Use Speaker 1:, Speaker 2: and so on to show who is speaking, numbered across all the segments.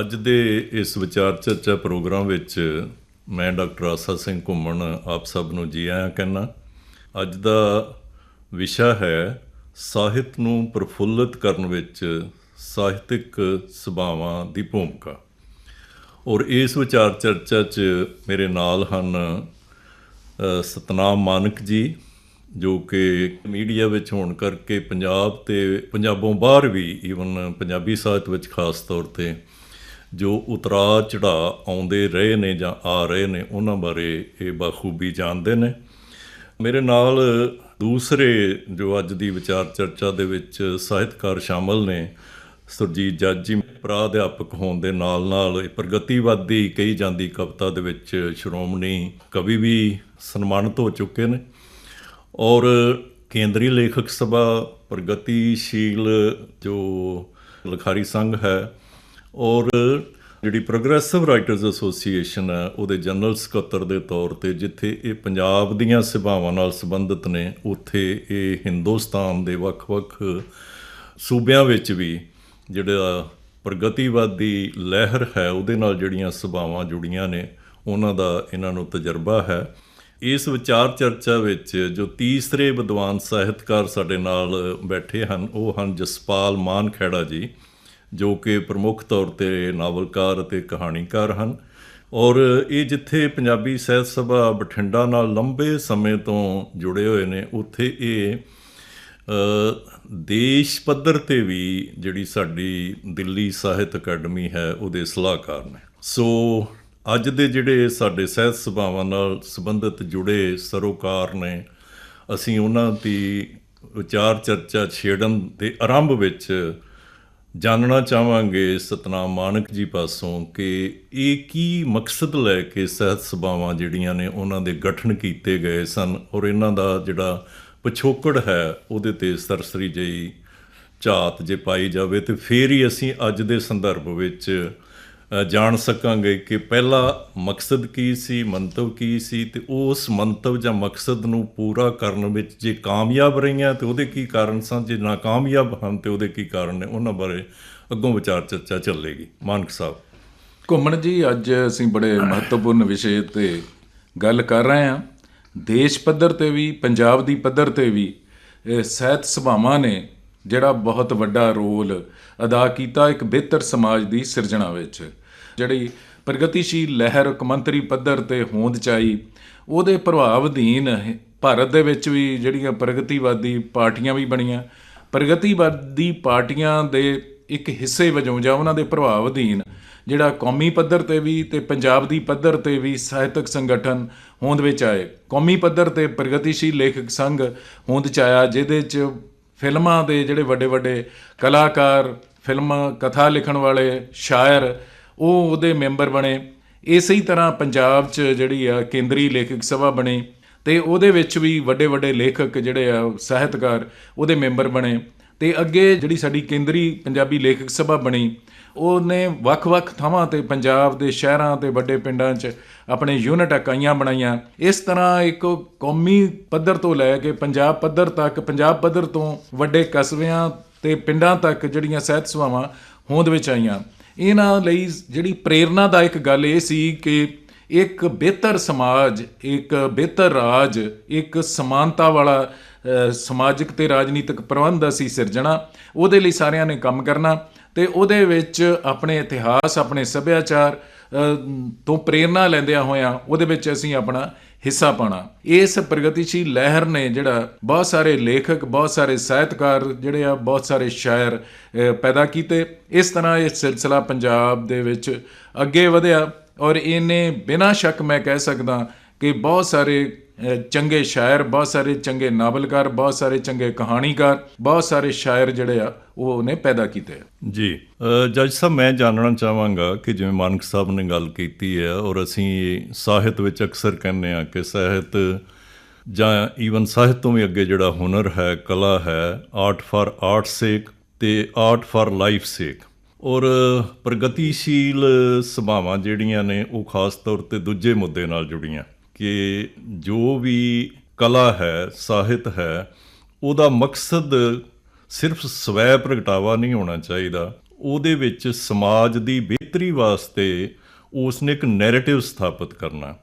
Speaker 1: ਅੱਜ ਦੇ ਇਸ ਵਿਚਾਰ ਚਰਚਾ ਪ੍ਰੋਗਰਾਮ ਵਿੱਚ ਮੈਂ ਡਾਕਟਰ ਆਸਾ ਸਿੰਘ ਘੁੰਮਣ ਆਪ ਸਭ ਨੂੰ ਜੀ ਆਇਆਂ ਕਹਿੰਦਾ ਅੱਜ ਦਾ ਵਿਸ਼ਾ ਹੈ ਸਾਹਿਤ ਨੂੰ ਪ੍ਰਫੁੱਲਤ ਕਰਨ ਵਿੱਚ ਸਾਹਿਤਿਕ ਸੁਭਾਵਾਂ ਦੀ ਭੂਮਿਕਾ। ਔਰ ਇਸ ਵਿਚਾਰ ਚਰਚਾ 'ਚ ਮੇਰੇ ਨਾਲ ਹਨ ਸਤਨਾਮ ਮਾਨਕ ਜੀ, ਜੋ ਕਿ ਮੀਡੀਆ ਵਿੱਚ ਹੋਣ ਕਰਕੇ ਪੰਜਾਬ ਤੇ, ਪੰਜਾਬੋਂ ਬਾਹਰ ਵੀ ਈਵਨ ਪੰਜਾਬੀ ਸਾਹਿਤ ਵਿੱਚ ਖਾਸ ਤੌਰ ਤੇ ਜੋ ਉਤਰਾ ਚੜਾ ਆਉਂਦੇ ਰਹੇ ਨੇ ਜਾਂ ਆ ਰਹੇ ਨੇ, ਉਹਨਾਂ ਬਾਰੇ ਇਹ ਬਾਖੂਬੀ ਜਾਣਦੇ ਨੇ। ਮੇਰੇ ਨਾਲ ਦੂਸਰੇ ਜੋ ਅੱਜ ਦੀ ਵਿਚਾਰ ਚਰਚਾ ਦੇ ਵਿੱਚ ਸਾਹਿਤਕਾਰ ਸ਼ਾਮਲ ਨੇ, ਸੁਰਜੀਤ ਜੱਜ ਜੀ ਪ੍ਰਾ ਅਧਿਆਪਕ ਹੋਣ ਦੇ ਨਾਲ ਨਾਲ ਇਹ ਪ੍ਰਗਤੀਵਾਦੀ ਕਹੀ ਜਾਂਦੀ ਕਵਿਤਾ ਦੇ ਵਿੱਚ ਸ਼੍ਰੋਮਣੀ ਕਵੀ ਵੀ ਸਨਮਾਨਿਤ ਹੋ ਚੁੱਕੇ ਨੇ ਔਰ ਕੇਂਦਰੀ ਲੇਖਕ ਸਭਾ ਪ੍ਰਗਤੀਸ਼ੀਲ ਜੋ ਲਿਖਾਰੀ ਸੰਘ ਹੈ ਔਰ ਜਿਹੜੀ ਪ੍ਰੋਗਰੈਸਿਵ ਰਾਈਟਰਸ ਐਸੋਸੀਏਸ਼ਨ ਹੈ, ਉਹਦੇ ਜਨਰਲ ਸਕੱਤਰ ਦੇ ਤੌਰ ਤੇ ਜਿੱਥੇ ਇਹ ਪੰਜਾਬ ਦੀਆਂ ਸਭਾਵਾਂ ਨਾਲ ਸੰਬੰਧਿਤ ਨੇ, ਉੱਥੇ ਇਹ ਹਿੰਦੁਸਤਾਨ ਦੇ ਵੱਖ-ਵੱਖ ਸੂਬਿਆਂ ਵਿੱਚ ਵੀ ਜਿਹੜਾ ਪ੍ਰਗਤੀਵਾਦੀ ਲਹਿਰ ਹੈ, ਉਹਦੇ ਨਾਲ ਜਿਹੜੀਆਂ ਸਭਾਵਾਂ ਜੁੜੀਆਂ ਨੇ, ਉਹਨਾਂ ਦਾ ਇਹਨਾਂ ਨੂੰ ਤਜਰਬਾ ਹੈ। ਇਸ ਵਿਚਾਰ ਚਰਚਾ ਵਿੱਚ ਜੋ ਤੀਸਰੇ ਵਿਦਵਾਨ ਸਾਹਿਤਕਾਰ ਸਾਡੇ ਨਾਲ ਬੈਠੇ ਹਨ, ਉਹ ਹਨ ਜਸਪਾਲ ਮਾਨ ਖੇੜਾ ਜੀ। ਜੋ ਕਿ ਪ੍ਰਮੁੱਖ ਤੌਰ ਤੇ ਨਾਵਲਕਾਰ ਅਤੇ ਕਹਾਣੀਕਾਰ ਹਨ। ਔਰ ਇਹ ਜਿੱਥੇ ਪੰਜਾਬੀ ਸਾਹਿਤ ਸਭਾ ਬਠਿੰਡਾ ਨਾਲ ਲੰਬੇ ਸਮੇਂ ਤੋਂ ਜੁੜੇ ਹੋਏ ਨੇ, ਉੱਥੇ ਇਹ ਦੇਸ਼ ਪੱਧਰ ਤੇ ਵੀ ਜਿਹੜੀ ਸਾਡੀ ਦਿੱਲੀ ਸਾਹਿਤ ਅਕੈਡਮੀ ਹੈ, ਉਹਦੇ ਸਲਾਹਕਾਰ ਨੇ। ਸੋ ਅੱਜ ਦੇ ਜਿਹੜੇ ਸਾਡੇ ਸਾਹਿਤ ਸਭਾਵਾਂ ਨਾਲ ਸੰਬੰਧਿਤ ਜੁੜੇ ਸਰੋਕਾਰ ਨੇ, ਅਸੀਂ ਉਹਨਾਂ ਦੀ ਵਿਚਾਰ ਚਰਚਾ ਛੇੜਨ ਦੇ ਆਰੰਭ ਵਿੱਚ ਜਾਣਨਾ ਚਾਹਾਂਗੇ ਸਤਨਾਮ ਮਾਨਕ ਜੀ ਪਾਸੋਂ ਕਿ ਇਹ ਕੀ ਮਕਸਦ ਲੈ ਕੇ ਸਾਹਿਤ ਸਭਾਵਾਂ ਜਿਹੜੀਆਂ ਨੇ ਉਹਨਾਂ ਦੇ ਗਠਨ ਕੀਤੇ ਗਏ ਸਨ ਔਰ ਇਹਨਾਂ ਦਾ ਜਿਹੜਾ ਪਿਛੋਕੜ ਹੈ ਉਹਦੇ ਤੇ ਸਰਸਰੀ ਜਿਹੀ ਝਾਤ ਜੇ ਪਾਈ ਜਾਵੇ ਤੇ ਫੇਰ ਹੀ ਅਸੀਂ ਅੱਜ ਦੇ ਸੰਦਰਭ ਵਿੱਚ ਜਾਣ ਸਕਾਂਗੇ ਕਿ ਪਹਿਲਾ ਮਕਸਦ ਕੀ ਸੀ, ਮੰਤਵ ਕੀ ਸੀ ਤੇ ਉਸ ਮੰਤਵ ਜਾਂ ਮਕਸਦ ਨੂੰ ਪੂਰਾ ਕਰਨ ਵਿੱਚ ਜੇ ਕਾਮਯਾਬ ਰਹੀਆਂ ਤੇ ਉਹਦੇ ਕੀ ਕਾਰਨ ਸਨ, ਜੇ ਨਾਕਾਮਯਾਬ ਹਨ ਤੇ ਉਹਦੇ ਕੀ ਕਾਰਨ ਨੇ, ਉਹਨਾਂ ਬਾਰੇ ਅੱਗੋਂ ਵਿਚਾਰ ਚਰਚਾ ਚੱਲੇਗੀ। ਮਾਨਕ ਸਾਹਿਬ।
Speaker 2: ਘੁੰਮਣ ਜੀ, ਅੱਜ ਅਸੀਂ ਬੜੇ ਮਹੱਤਵਪੂਰਨ ਵਿਸ਼ੇ ਤੇ ਗੱਲ ਕਰ ਰਹੇ ਹਾਂ। ਦੇਸ਼ ਪੱਧਰ ਤੇ ਵੀ, ਪੰਜਾਬ ਦੀ ਪੱਧਰ ਤੇ ਵੀ, ਇਹ ਸਾਹਿਤ ਸਭਾਵਾਂ ਨੇ ਜਿਹੜਾ ਬਹੁਤ ਵੱਡਾ ਰੋਲ ਅਦਾ ਕੀਤਾ ਇੱਕ ਬਿਹਤਰ ਸਮਾਜ ਦੀ ਸਿਰਜਣਾ ਵਿੱਚ। ਜਿਹੜੀ ਪ੍ਰਗਤੀਸ਼ੀਲ ਲਹਿਰ ਕਮੰਤਰੀ ਪੱਧਰ ਤੇ ਹੋਂਦ ਚਾਈ ਉਹਦੇ ਪ੍ਰਭਾਵ ਅਧੀਨ ਭਾਰਤ ਦੇ ਵਿੱਚ ਵੀ ਜਿਹੜੀਆਂ ਪ੍ਰਗਤੀਵਾਦੀ ਪਾਰਟੀਆਂ ਵੀ ਬਣੀਆਂ, ਪ੍ਰਗਤੀਵਾਦੀ ਪਾਰਟੀਆਂ ਦੇ ਇੱਕ ਹਿੱਸੇ ਵਜੋਂ ਜਾਂ ਉਹਨਾਂ ਦੇ ਪ੍ਰਭਾਵ ਅਧੀਨ ਜਿਹੜਾ ਕੌਮੀ ਪੱਧਰ ਤੇ ਵੀ ਤੇ ਪੰਜਾਬ ਦੀ ਪੱਧਰ ਤੇ ਵੀ ਸਾਹਿਤਕ ਸੰਗਠਨ ਹੋਂਦ ਵਿੱਚ ਆਏ। ਕੌਮੀ ਪੱਧਰ ਤੇ ਪ੍ਰਗਤੀਸ਼ੀਲ ਲੇਖਕ ਸੰਘ ਹੋਂਦ ਚ ਆਇਆ, ਜਿਹਦੇ ਚ ਫਿਲਮਾਂ ਦੇ ਜਿਹੜੇ ਵੱਡੇ ਵੱਡੇ ਕਲਾਕਾਰ, ਫਿਲਮਾਂ ਕਥਾ ਲਿਖਣ ਵਾਲੇ, ਸ਼ਾਇਰ ਉਹ ਉਹਦੇ ਮੈਂਬਰ ਬਣੇ। ਇਸੇ ਹੀ ਤਰ੍ਹਾਂ ਪੰਜਾਬ 'ਚ ਜਿਹੜੀ ਆ ਕੇਂਦਰੀ ਲੇਖਕ ਸਭਾ ਬਣੀ ਤੇ ਉਹਦੇ ਵਿੱਚ ਵੀ ਵੱਡੇ ਵੱਡੇ ਲੇਖਕ ਜਿਹੜੇ ਆ, ਸਾਹਿਤਕਾਰ ਉਹਦੇ ਮੈਂਬਰ ਬਣੇ। ਤੇ ਅੱਗੇ ਜਿਹੜੀ ਸਾਡੀ ਕੇਂਦਰੀ ਪੰਜਾਬੀ ਲੇਖਕ ਸਭਾ ਬਣੀ, ਉਹਨੇ ਵੱਖ-ਵੱਖ ਥਾਵਾਂ ਤੇ ਪੰਜਾਬ ਦੇ ਸ਼ਹਿਰਾਂ ਤੇ ਵੱਡੇ ਪਿੰਡਾਂ 'ਚ ਆਪਣੇ ਯੂਨਿਟ ਇਕਾਈਆਂ ਬਣਾਈਆਂ। ਇਸ ਤਰ੍ਹਾਂ ਇੱਕ ਕੌਮੀ ਪੱਧਰ ਤੋਂ ਲੈ ਕੇ ਪੰਜਾਬ ਪੱਧਰ ਤੱਕ, ਪੰਜਾਬ ਪੱਧਰ ਤੋਂ ਵੱਡੇ ਕਸਬਿਆਂ ਤੇ ਪਿੰਡਾਂ ਤੱਕ ਜਿਹੜੀਆਂ ਸਾਹਿਤ ਸਭਾਵਾਂ ਹੋਂਦ ਵਿੱਚ ਆਈਆਂ। ਇਹਨਾਂ ਲਈ ਜਿਹੜੀ ਪ੍ਰੇਰਨਾਦਾਇਕ ਗੱਲ ਇਹ ਸੀ ਕਿ ਇੱਕ ਬਿਹਤਰ ਸਮਾਜ, ਇੱਕ ਬਿਹਤਰ ਰਾਜ, ਇੱਕ ਸਮਾਨਤਾ ਵਾਲਾ ਸਮਾਜਿਕ ਤੇ ਰਾਜਨੀਤਿਕ ਪ੍ਰਬੰਧ ਅਸੀਂ ਸਿਰਜਣਾ, ਉਹਦੇ ਲਈ ਸਾਰਿਆਂ ਨੇ ਕੰਮ ਕਰਨਾ ਤੇ ਉਹਦੇ ਵਿੱਚ ਆਪਣੇ ਇਤਿਹਾਸ, ਆਪਣੇ ਸੱਭਿਆਚਾਰ ਤੋਂ ਪ੍ਰੇਰਨਾ ਲੈਂਦਿਆਂ ਹੋਇਆਂ ਉਹਦੇ ਵਿੱਚ ਅਸੀਂ ਆਪਣਾ ਹਿੱਸਾ ਪਾਣਾ ਇਸ ਪ੍ਰਗਤੀਸ਼ੀਲ ਲਹਿਰ ਨੇ ਜਿਹੜਾ ਬਹੁਤ ਸਾਰੇ ਲੇਖਕ, ਬਹੁਤ ਸਾਰੇ ਸਾਹਿਤਕਾਰ ਜਿਹੜੇ ਆ, ਬਹੁਤ ਸਾਰੇ ਸ਼ਾਇਰ ਪੈਦਾ ਕੀਤੇ। ਇਸ ਤਰ੍ਹਾਂ ਇਹ ਸਿਲਸਿਲਾ ਪੰਜਾਬ ਦੇ ਵਿੱਚ ਅੱਗੇ ਵਧਿਆ ਔਰ ਇਹਨੇ ਬਿਨਾਂ ਸ਼ੱਕ ਮੈਂ ਕਹਿ ਸਕਦਾ ਕਿ ਬਹੁਤ ਸਾਰੇ ਚੰਗੇ ਸ਼ਾਇਰ, ਬਹੁਤ ਸਾਰੇ ਚੰਗੇ ਨਾਵਲਕਾਰ, ਬਹੁਤ ਸਾਰੇ ਚੰਗੇ ਕਹਾਣੀਕਾਰ, ਬਹੁਤ ਸਾਰੇ ਸ਼ਾਇਰ ਜਿਹੜੇ ਆ, ਉਹ ਉਹਨੇ ਪੈਦਾ ਕੀਤੇ
Speaker 1: ਜੀ ਜੱਜ ਸਾਹਿਬ, ਮੈਂ ਜਾਣਨਾ ਚਾਹਾਂਗਾ ਕਿ ਜਿਵੇਂ ਮਾਨਕ ਸਾਹਿਬ ਨੇ ਗੱਲ ਕੀਤੀ ਹੈ ਔਰ ਅਸੀਂ ਸਾਹਿਤ ਵਿੱਚ ਅਕਸਰ ਕਹਿੰਦੇ ਆ ਕਿ ਸਾਹਿਤ ਜਾਂ ਈਵਨ ਸਾਹਿਤ ਤੋਂ ਵੀ ਅੱਗੇ ਜਿਹੜਾ ਹੁਨਰ ਹੈ, ਕਲਾ ਹੈ ਆਰਟ ਫਾਰ ਆਰਟ ਸੇਕ ਤੇ ਆਰਟ ਫਾਰ ਲਾਈਫ ਸੇਕ ਔਰ ਪ੍ਰਗਤੀਸ਼ੀਲ ਸਭਾਵਾਂ ਜਿਹੜੀਆਂ ਨੇ, ਉਹ ਖਾਸ ਤੌਰ ਤੇ ਦੂਜੇ ਮੁੱਦੇ ਨਾਲ ਜੁੜੀਆਂ। ਕਿ ਜੋ ਵੀ ਕਲਾ ਹੈ, ਸਾਹਿਤ ਹੈ, ਉਹਦਾ ਮਕਸਦ ਸਿਰਫ ਸਵੈ ਪ੍ਰਗਟਾਵਾ ਨਹੀਂ ਹੋਣਾ ਚਾਹੀਦਾ। ਉਹਦੇ ਵਿੱਚ ਸਮਾਜ ਦੀ ਬਿਹਤਰੀ ਵਾਸਤੇ ਉਸ ਨੇ ਇੱਕ ਨੈਰੇਟਿਵ ਸਥਾਪਿਤ ਕਰਨਾ।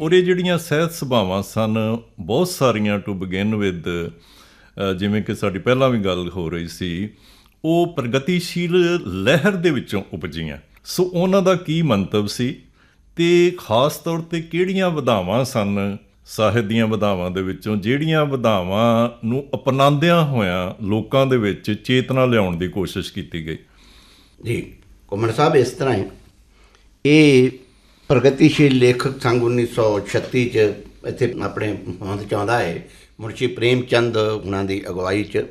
Speaker 1: ਔਰ ਇਹ ਜਿਹੜੀਆਂ ਸਹਿਤ ਸਭਾਵਾਂ ਸਨ, ਬਹੁਤ ਸਾਰੀਆਂ ਟੂ ਬਿਗਿਨ ਵਿਦ ਜਿਵੇਂ ਕਿ ਸਾਡੀ ਪਹਿਲਾਂ ਵੀ ਗੱਲ ਹੋ ਰਹੀ ਸੀ, ਉਹ ਪ੍ਰਗਤੀਸ਼ੀਲ ਲਹਿਰ ਦੇ ਵਿੱਚੋਂ ਉਪਜੀਆਂ। ਸੋ ਉਹਨਾਂ ਦਾ ਕੀ ਮੰਤਵ ਸੀ? ਤੇ ਖਾਸ ਤੌਰ ਤੇ ਕਿਹੜੀਆਂ ਵਿਧਾਵਾਂ ਸਨ? ਸਾਹਿਤ ਦੀਆਂ ਵਿਧਾਵਾਂ ਦੇ ਵਿੱਚੋਂ ਜਿਹੜੀਆਂ ਵਿਧਾਵਾਂ ਨੂੰ ਅਪਣਾਉਂਦਿਆਂ ਹੋਇਆਂ ਲੋਕਾਂ ਦੇ ਵਿੱਚ ਚੇਤਨਾ ਲਿਆਉਣ ਦੀ ਕੋਸ਼ਿਸ਼ ਕੀਤੀ ਗਈ।
Speaker 3: ਜੀ, ਕੁਮਨ ਸਾਹਿਬ ਇਸ ਤਰ੍ਹਾਂ ਹੈ। ਇਹ ਪ੍ਰਗਤੀਸ਼ੀਲ ਲੇਖਕ ਸੰਘ 1936 ਚ ਇੱਥੇ ਆਪਣੇ ਹੋਂਦ ਚ ਆਉਂਦਾ ਹੈ, ਮੁਨਸ਼ੀ ਪ੍ਰੇਮ ਚੰਦ ਉਹਨਾਂ ਦੀ ਅਗਵਾਈ ਚ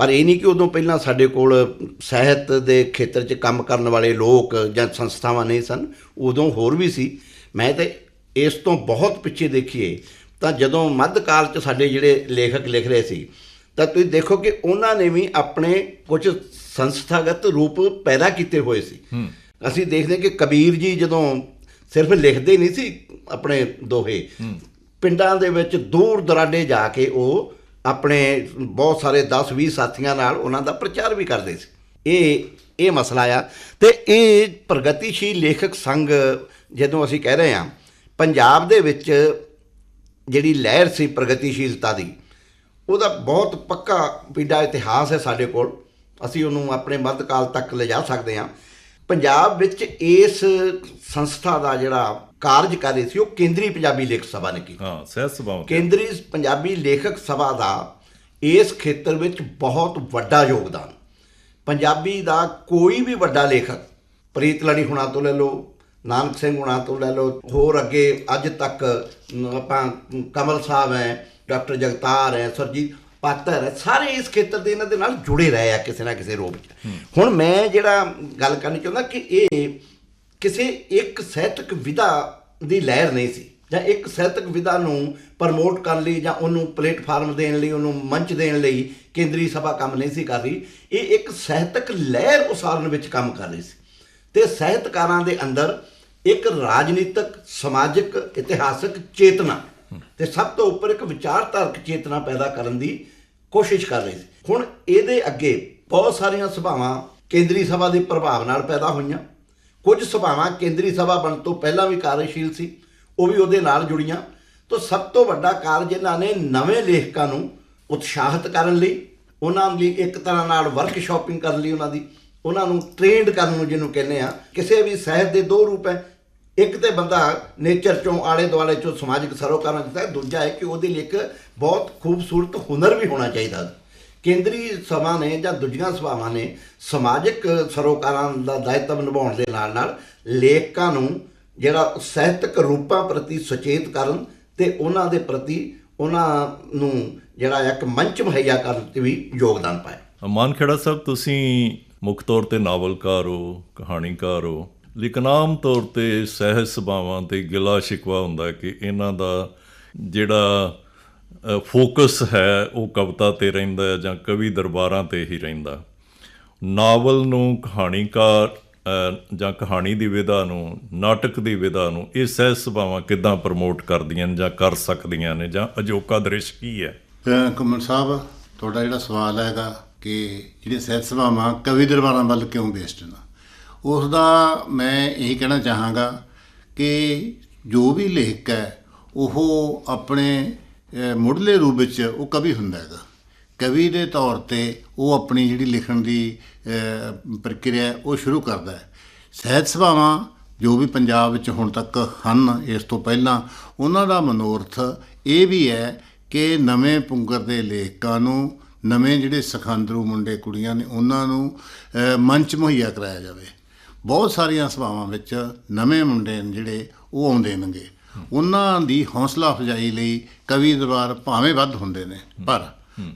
Speaker 3: ਪਰ ਇਹ ਨਹੀਂ ਕਿ ਉਦੋਂ ਪਹਿਲਾਂ ਸਾਡੇ ਕੋਲ ਸਾਹਿਤ ਦੇ ਖੇਤਰ 'ਚ ਕੰਮ ਕਰਨ ਵਾਲੇ ਲੋਕ ਜਾਂ ਸੰਸਥਾਵਾਂ ਨਹੀਂ ਸਨ ਉਦੋਂ ਹੋਰ ਵੀ ਸੀ। ਮੈਂ ਤੇ ਇਸ ਤੋਂ ਬਹੁਤ ਪਿੱਛੇ ਦੇਖੀਏ ਤਾਂ ਜਦੋਂ ਮੱਧਕਾਲ 'ਚ ਸਾਡੇ ਜਿਹੜੇ ਲੇਖਕ ਲਿਖ ਰਹੇ ਸੀ ਤਾਂ ਤੁਸੀਂ ਦੇਖੋ ਕਿ ਉਹਨਾਂ ਨੇ ਵੀ ਆਪਣੇ ਕੁਝ ਸੰਸਥਾਗਤ ਰੂਪ ਪੈਦਾ ਕੀਤੇ ਹੋਏ ਸੀ। ਅਸੀਂ ਦੇਖਦੇ ਕਿ ਕਬੀਰ ਜੀ ਜਦੋਂ ਸਿਰਫ ਲਿਖਦੇ ਨਹੀਂ ਸੀ ਆਪਣੇ ਦੋਹੇ ਪਿੰਡਾਂ ਦੇ ਵਿੱਚ ਦੂਰ ਦਰਾਡੇ ਜਾ ਕੇ ਉਹ ਆਪਣੇ ਬਹੁਤ ਸਾਰੇ 10 20 ਸਾਥੀਆਂ ਨਾਲ ਉਹਨਾਂ ਦਾ ਪ੍ਰਚਾਰ ਵੀ ਕਰਦੇ ਸੀ। ਇਹ ਇਹ ਮਸਲਾ ਆ ਤੇ ਇਹ ਪ੍ਰਗਤੀਸ਼ੀਲ ਲੇਖਕ ਸੰਘ ਜਦੋਂ ਅਸੀਂ ਕਹਿ ਰਹੇ ਹਾਂ, ਪੰਜਾਬ ਦੇ ਵਿੱਚ ਜਿਹੜੀ ਲਹਿਰ ਸੀ ਪ੍ਰਗਤੀਸ਼ੀਲਤਾ ਦੀ, ਉਹਦਾ ਬਹੁਤ ਪੱਕਾ ਪੀੜਾ ਇਤਿਹਾਸ ਹੈ ਸਾਡੇ ਕੋਲ। ਅਸੀਂ ਉਹਨੂੰ ਆਪਣੇ ਮੱਧਕਾਲ ਤੱਕ ਲਿਜਾ ਸਕਦੇ ਹਾਂ। ਪੰਜਾਬ ਵਿੱਚ ਇਸ ਸੰਸਥਾ ਦਾ ਜਿਹੜਾ ਕਾਰਜਕਾਰੀ ਸੀ ਉਹ ਕੇਂਦਰੀ ਪੰਜਾਬੀ ਲੇਖਕ ਸਭਾ ਨੇ ਕੀਤਾ।
Speaker 1: ਹਾਂ ਸਹਿਤ ਸਭਾਵਾਂ
Speaker 3: ਕੇਂਦਰੀ ਪੰਜਾਬੀ ਲੇਖਕ ਸਭਾ ਦਾ ਇਸ ਖੇਤਰ ਵਿੱਚ ਬਹੁਤ ਵੱਡਾ ਯੋਗਦਾਨ। ਪੰਜਾਬੀ ਦਾ ਕੋਈ ਵੀ ਵੱਡਾ ਲੇਖਕ ਪ੍ਰੀਤ ਲੜੀ ਹੁਣਾਂ ਤੋਂ ਲੈ ਲਓ ਨਾਨਕ ਸਿੰਘ ਹੁਣਾਂ ਤੋਂ ਲੈ ਲਓ ਹੋਰ ਅੱਗੇ ਅੱਜ ਤੱਕ ਆਪਾਂ ਕਮਲ ਸਾਹਿਬ ਹੈ ਡਾਕਟਰ ਜਗਤਾਰ ਹੈ ਸਰਜੀਤ ਪਾਤਰ ਹੈ ਸਾਰੇ ਇਸ ਖੇਤਰ ਦੇ ਇਹਨਾਂ ਦੇ ਨਾਲ ਜੁੜੇ ਰਹੇ ਆ ਕਿਸੇ ਨਾ ਕਿਸੇ ਰੂਪ 'ਚ ਹੁਣ ਮੈਂ ਜਿਹੜਾ ਗੱਲ ਕਰਨੀ ਚਾਹੁੰਦਾ ਕਿ ਇਹ ਕਿਸੇ ਇੱਕ ਸਾਹਿਤਕ ਵਿਧਾ ਦੀ ਲਹਿਰ ਨਹੀਂ ਸੀ, ਜਾਂ ਇੱਕ ਸਾਹਿਤਕ ਵਿਧਾ ਨੂੰ ਪ੍ਰਮੋਟ ਕਰਨ ਲਈ ਜਾਂ ਉਹਨੂੰ ਪਲੇਟਫਾਰਮ ਦੇਣ ਲਈ, ਉਹਨੂੰ ਮੰਚ ਦੇਣ ਲਈ ਕੇਂਦਰੀ ਸਭਾ ਕੰਮ ਨਹੀਂ ਸੀ ਕਰ ਰਹੀ, ਇਹ ਇੱਕ ਸਾਹਿਤਕ ਲਹਿਰ ਉਸਾਰਨ ਵਿੱਚ ਕੰਮ ਕਰ ਰਹੀ ਸੀ। ਤੇ ਸਾਹਿਤਕਾਰਾਂ ਦੇ ਅੰਦਰ ਇੱਕ ਰਾਜਨੀਤਿਕ, ਸਮਾਜਿਕ, ਇਤਿਹਾਸਕ ਚੇਤਨਾ, ਤੇ ਸਭ ਤੋਂ ਉੱਪਰ ਇੱਕ ਵਿਚਾਰਧਾਰਕ ਚੇਤਨਾ ਪੈਦਾ ਕਰਨ ਦੀ ਕੋਸ਼ਿਸ਼ ਕਰ ਰਹੀ ਸੀ। ਹੁਣ ਇਹਦੇ ਅੱਗੇ ਬਹੁਤ ਸਾਰੀਆਂ ਸਭਾਵਾਂ ਕੇਂਦਰੀ ਸਭਾ ਦੇ ਪ੍ਰਭਾਵ ਨਾਲ ਪੈਦਾ ਹੋਈਆਂ। ਕੁਝ ਸਭਾਵਾਂ ਕੇਂਦਰੀ ਸਭਾ ਬਣਨ ਤੋਂ ਪਹਿਲਾਂ ਵੀ ਕਾਰਜਸ਼ੀਲ ਸੀ, ਉਹ ਵੀ ਉਹਦੇ ਨਾਲ ਜੁੜੀਆਂ। ਤਾਂ ਸਭ ਤੋਂ ਵੱਡਾ ਕਾਰਜ ਇਹਨਾਂ ਨੇ ਨਵੇਂ ਲੇਖਕਾਂ ਨੂੰ ਉਤਸ਼ਾਹਿਤ ਕਰਨ ਲਈ, ਉਹਨਾਂ ਲਈ ਇੱਕ ਤਰ੍ਹਾਂ ਨਾਲ ਵਰਕਸ਼ਾਪਿੰਗ ਕਰਨ ਲਈ ਉਹਨਾਂ ਦੀ, ਉਹਨਾਂ ਨੂੰ ਟ੍ਰੇਨਡ ਕਰਨ ਨੂੰ ਜਿਹਨੂੰ ਕਹਿੰਦੇ ਆ। ਕਿਸੇ ਵੀ ਸਹਿਤ ਦੇ ਦੋ ਰੂਪ ਹੈ। ਇੱਕ ਤੇ ਬੰਦਾ ਨੇਚਰ ਚੋਂ ਆਲੇ ਦੁਆਲੇ ਚੋਂ ਸਮਾਜਿਕ ਸਰੋਕਾਰਾਂ ਦਿੱਤਾ ਦੂਜਾ ਹੈ ਕਿ ਉਹਦੇ ਲਈ ਇੱਕ ਬਹੁਤ ਖੂਬਸੂਰਤ ਹੁਨਰ ਵੀ ਹੋਣਾ ਚਾਹੀਦਾ। ਕੇਂਦਰੀ ਸਭਾ ਨੇ ਜਾਂ ਦੂਜੀਆਂ ਸਭਾਵਾਂ ਨੇ ਸਮਾਜਿਕ ਸਰੋਕਾਰਾਂ ਦਾ ਦਾਇਤਵ ਨਿਭਾਉਣ ਦੇ ਨਾਲ ਨਾਲ ਲੇਖਕਾਂ ਨੂੰ ਜਿਹੜਾ ਸਾਹਿਤਕ ਰੂਪਾਂ ਪ੍ਰਤੀ ਸੁਚੇਤ ਕਰਨ ਤੇ ਉਹਨਾਂ ਦੇ ਪ੍ਰਤੀ ਉਹਨਾਂ ਨੂੰ ਜਿਹੜਾ ਇੱਕ ਮੰਚ ਮੁਹੱਈਆ ਕਰਨ ਤੇ ਵੀ ਯੋਗਦਾਨ ਪਾਇਆ।
Speaker 1: ਮਾਨਖੇੜਾ ਸਾਹਿਬ, ਤੁਸੀਂ ਮੁੱਖ ਤੌਰ ਤੇ ਨਾਵਲਕਾਰ ਹੋ, ਕਹਾਣੀਕਾਰ ਹੋ ਲੇਕਿਨ ਆਮ ਤੌਰ ਤੇ ਸਹਿਜ ਸਭਾਵਾਂ ਤੇ ਗਿਲਾ ਸ਼ਿਕਵਾ ਹੁੰਦਾ ਕਿ ਇਹਨਾਂ ਦਾ ਜਿਹੜਾ ਫੋਕਸ ਹੈ ਉਹ ਕਵਿਤਾ ਤੇ ਰਹਿੰਦਾ ਜਾਂ ਕਵੀ ਦਰਬਾਰਾਂ ਤੇ ਹੀ ਰਹਿੰਦਾ। ਨਾਵਲ ਨੂੰ ਕਹਾਣੀਕਾਰ ਜਾਂ ਕਹਾਣੀ ਦੀ ਵਿਧਾ ਨੂੰ, ਨਾਟਕ ਦੀ ਵਿਧਾ ਨੂੰ ਇਹ ਸਹਿਜ ਸਭਾਵਾਂ ਕਿੱਦਾਂ ਪ੍ਰਮੋਟ ਕਰਦੀਆਂ ਨੇ ਜਾਂ ਕਰ ਸਕਦੀਆਂ ਨੇ ਜਾਂ ਅਜੋਕਾ ਦ੍ਰਿਸ਼ ਕੀ ਹੈ?
Speaker 4: ਅਹ ਕਮਲ ਸਾਹਿਬ, ਤੁਹਾਡਾ ਜਿਹੜਾ ਸਵਾਲ ਹੈਗਾ ਕਿ ਜਿਹੜੇ ਸਹਿਤ ਸਭਾਵਾਂ ਕਵੀ ਦਰਬਾਰਾਂ ਵੱਲ ਕਿਉਂ ਬੇਸਡ ਨਾ? ਉਸ ਦਾ ਮੈਂ ਇਹੀ ਕਹਿਣਾ ਚਾਹਾਂਗਾ ਕਿ ਜੋ ਵੀ ਲੇਖਕ ਹੈ, ਉਹ ਆਪਣੇ ਮੁੱਢਲੇ ਰੂਪ ਵਿੱਚ ਉਹ ਕਵੀ ਹੁੰਦਾ ਹੈਗਾ। ਕਵੀ ਦੇ ਤੌਰ ਤੇ ਉਹ ਆਪਣੀ ਜਿਹੜੀ ਲਿਖਣ ਦੀ ਪ੍ਰਕਿਰਿਆ ਉਹ ਸ਼ੁਰੂ ਕਰਦਾ ਹੈ। ਸਹਿਤ ਸਭਾਵਾਂ ਜੋ ਵੀ ਪੰਜਾਬ ਵਿੱਚ ਹੁਣ ਤੱਕ ਹਨ, ਇਸ ਤੋਂ ਪਹਿਲਾਂ, ਉਹਨਾਂ ਦਾ ਮਨੋਰਥ ਇਹ ਵੀ ਹੈ ਕਿ ਨਵੇਂ ਪੁੰਗਰ ਦੇ ਲੇਖਕਾਂ ਨੂੰ, ਨਵੇਂ ਜਿਹੜੇ ਸਖਾਂਦਰੂ ਮੁੰਡੇ ਕੁੜੀਆਂ ਨੇ, ਉਹਨਾਂ ਨੂੰ ਮੰਚ ਮੁਹੱਈਆ ਕਰਾਇਆ ਜਾਵੇ। ਬਹੁਤ ਸਾਰੀਆਂ ਸਭਾਵਾਂ ਵਿੱਚ ਨਵੇਂ ਮੁੰਡੇ ਜਿਹੜੇ ਉਹ ਆਉਂਦੇ ਨੇਗੇ। ਉਹਨਾਂ ਦੀ ਹੌਸਲਾ ਅਫਜ਼ਾਈ ਲਈ ਕਵੀ ਦਰਬਾਰ ਭਾਵੇਂ ਵੱਧ ਹੁੰਦੇ ਨੇ। ਪਰ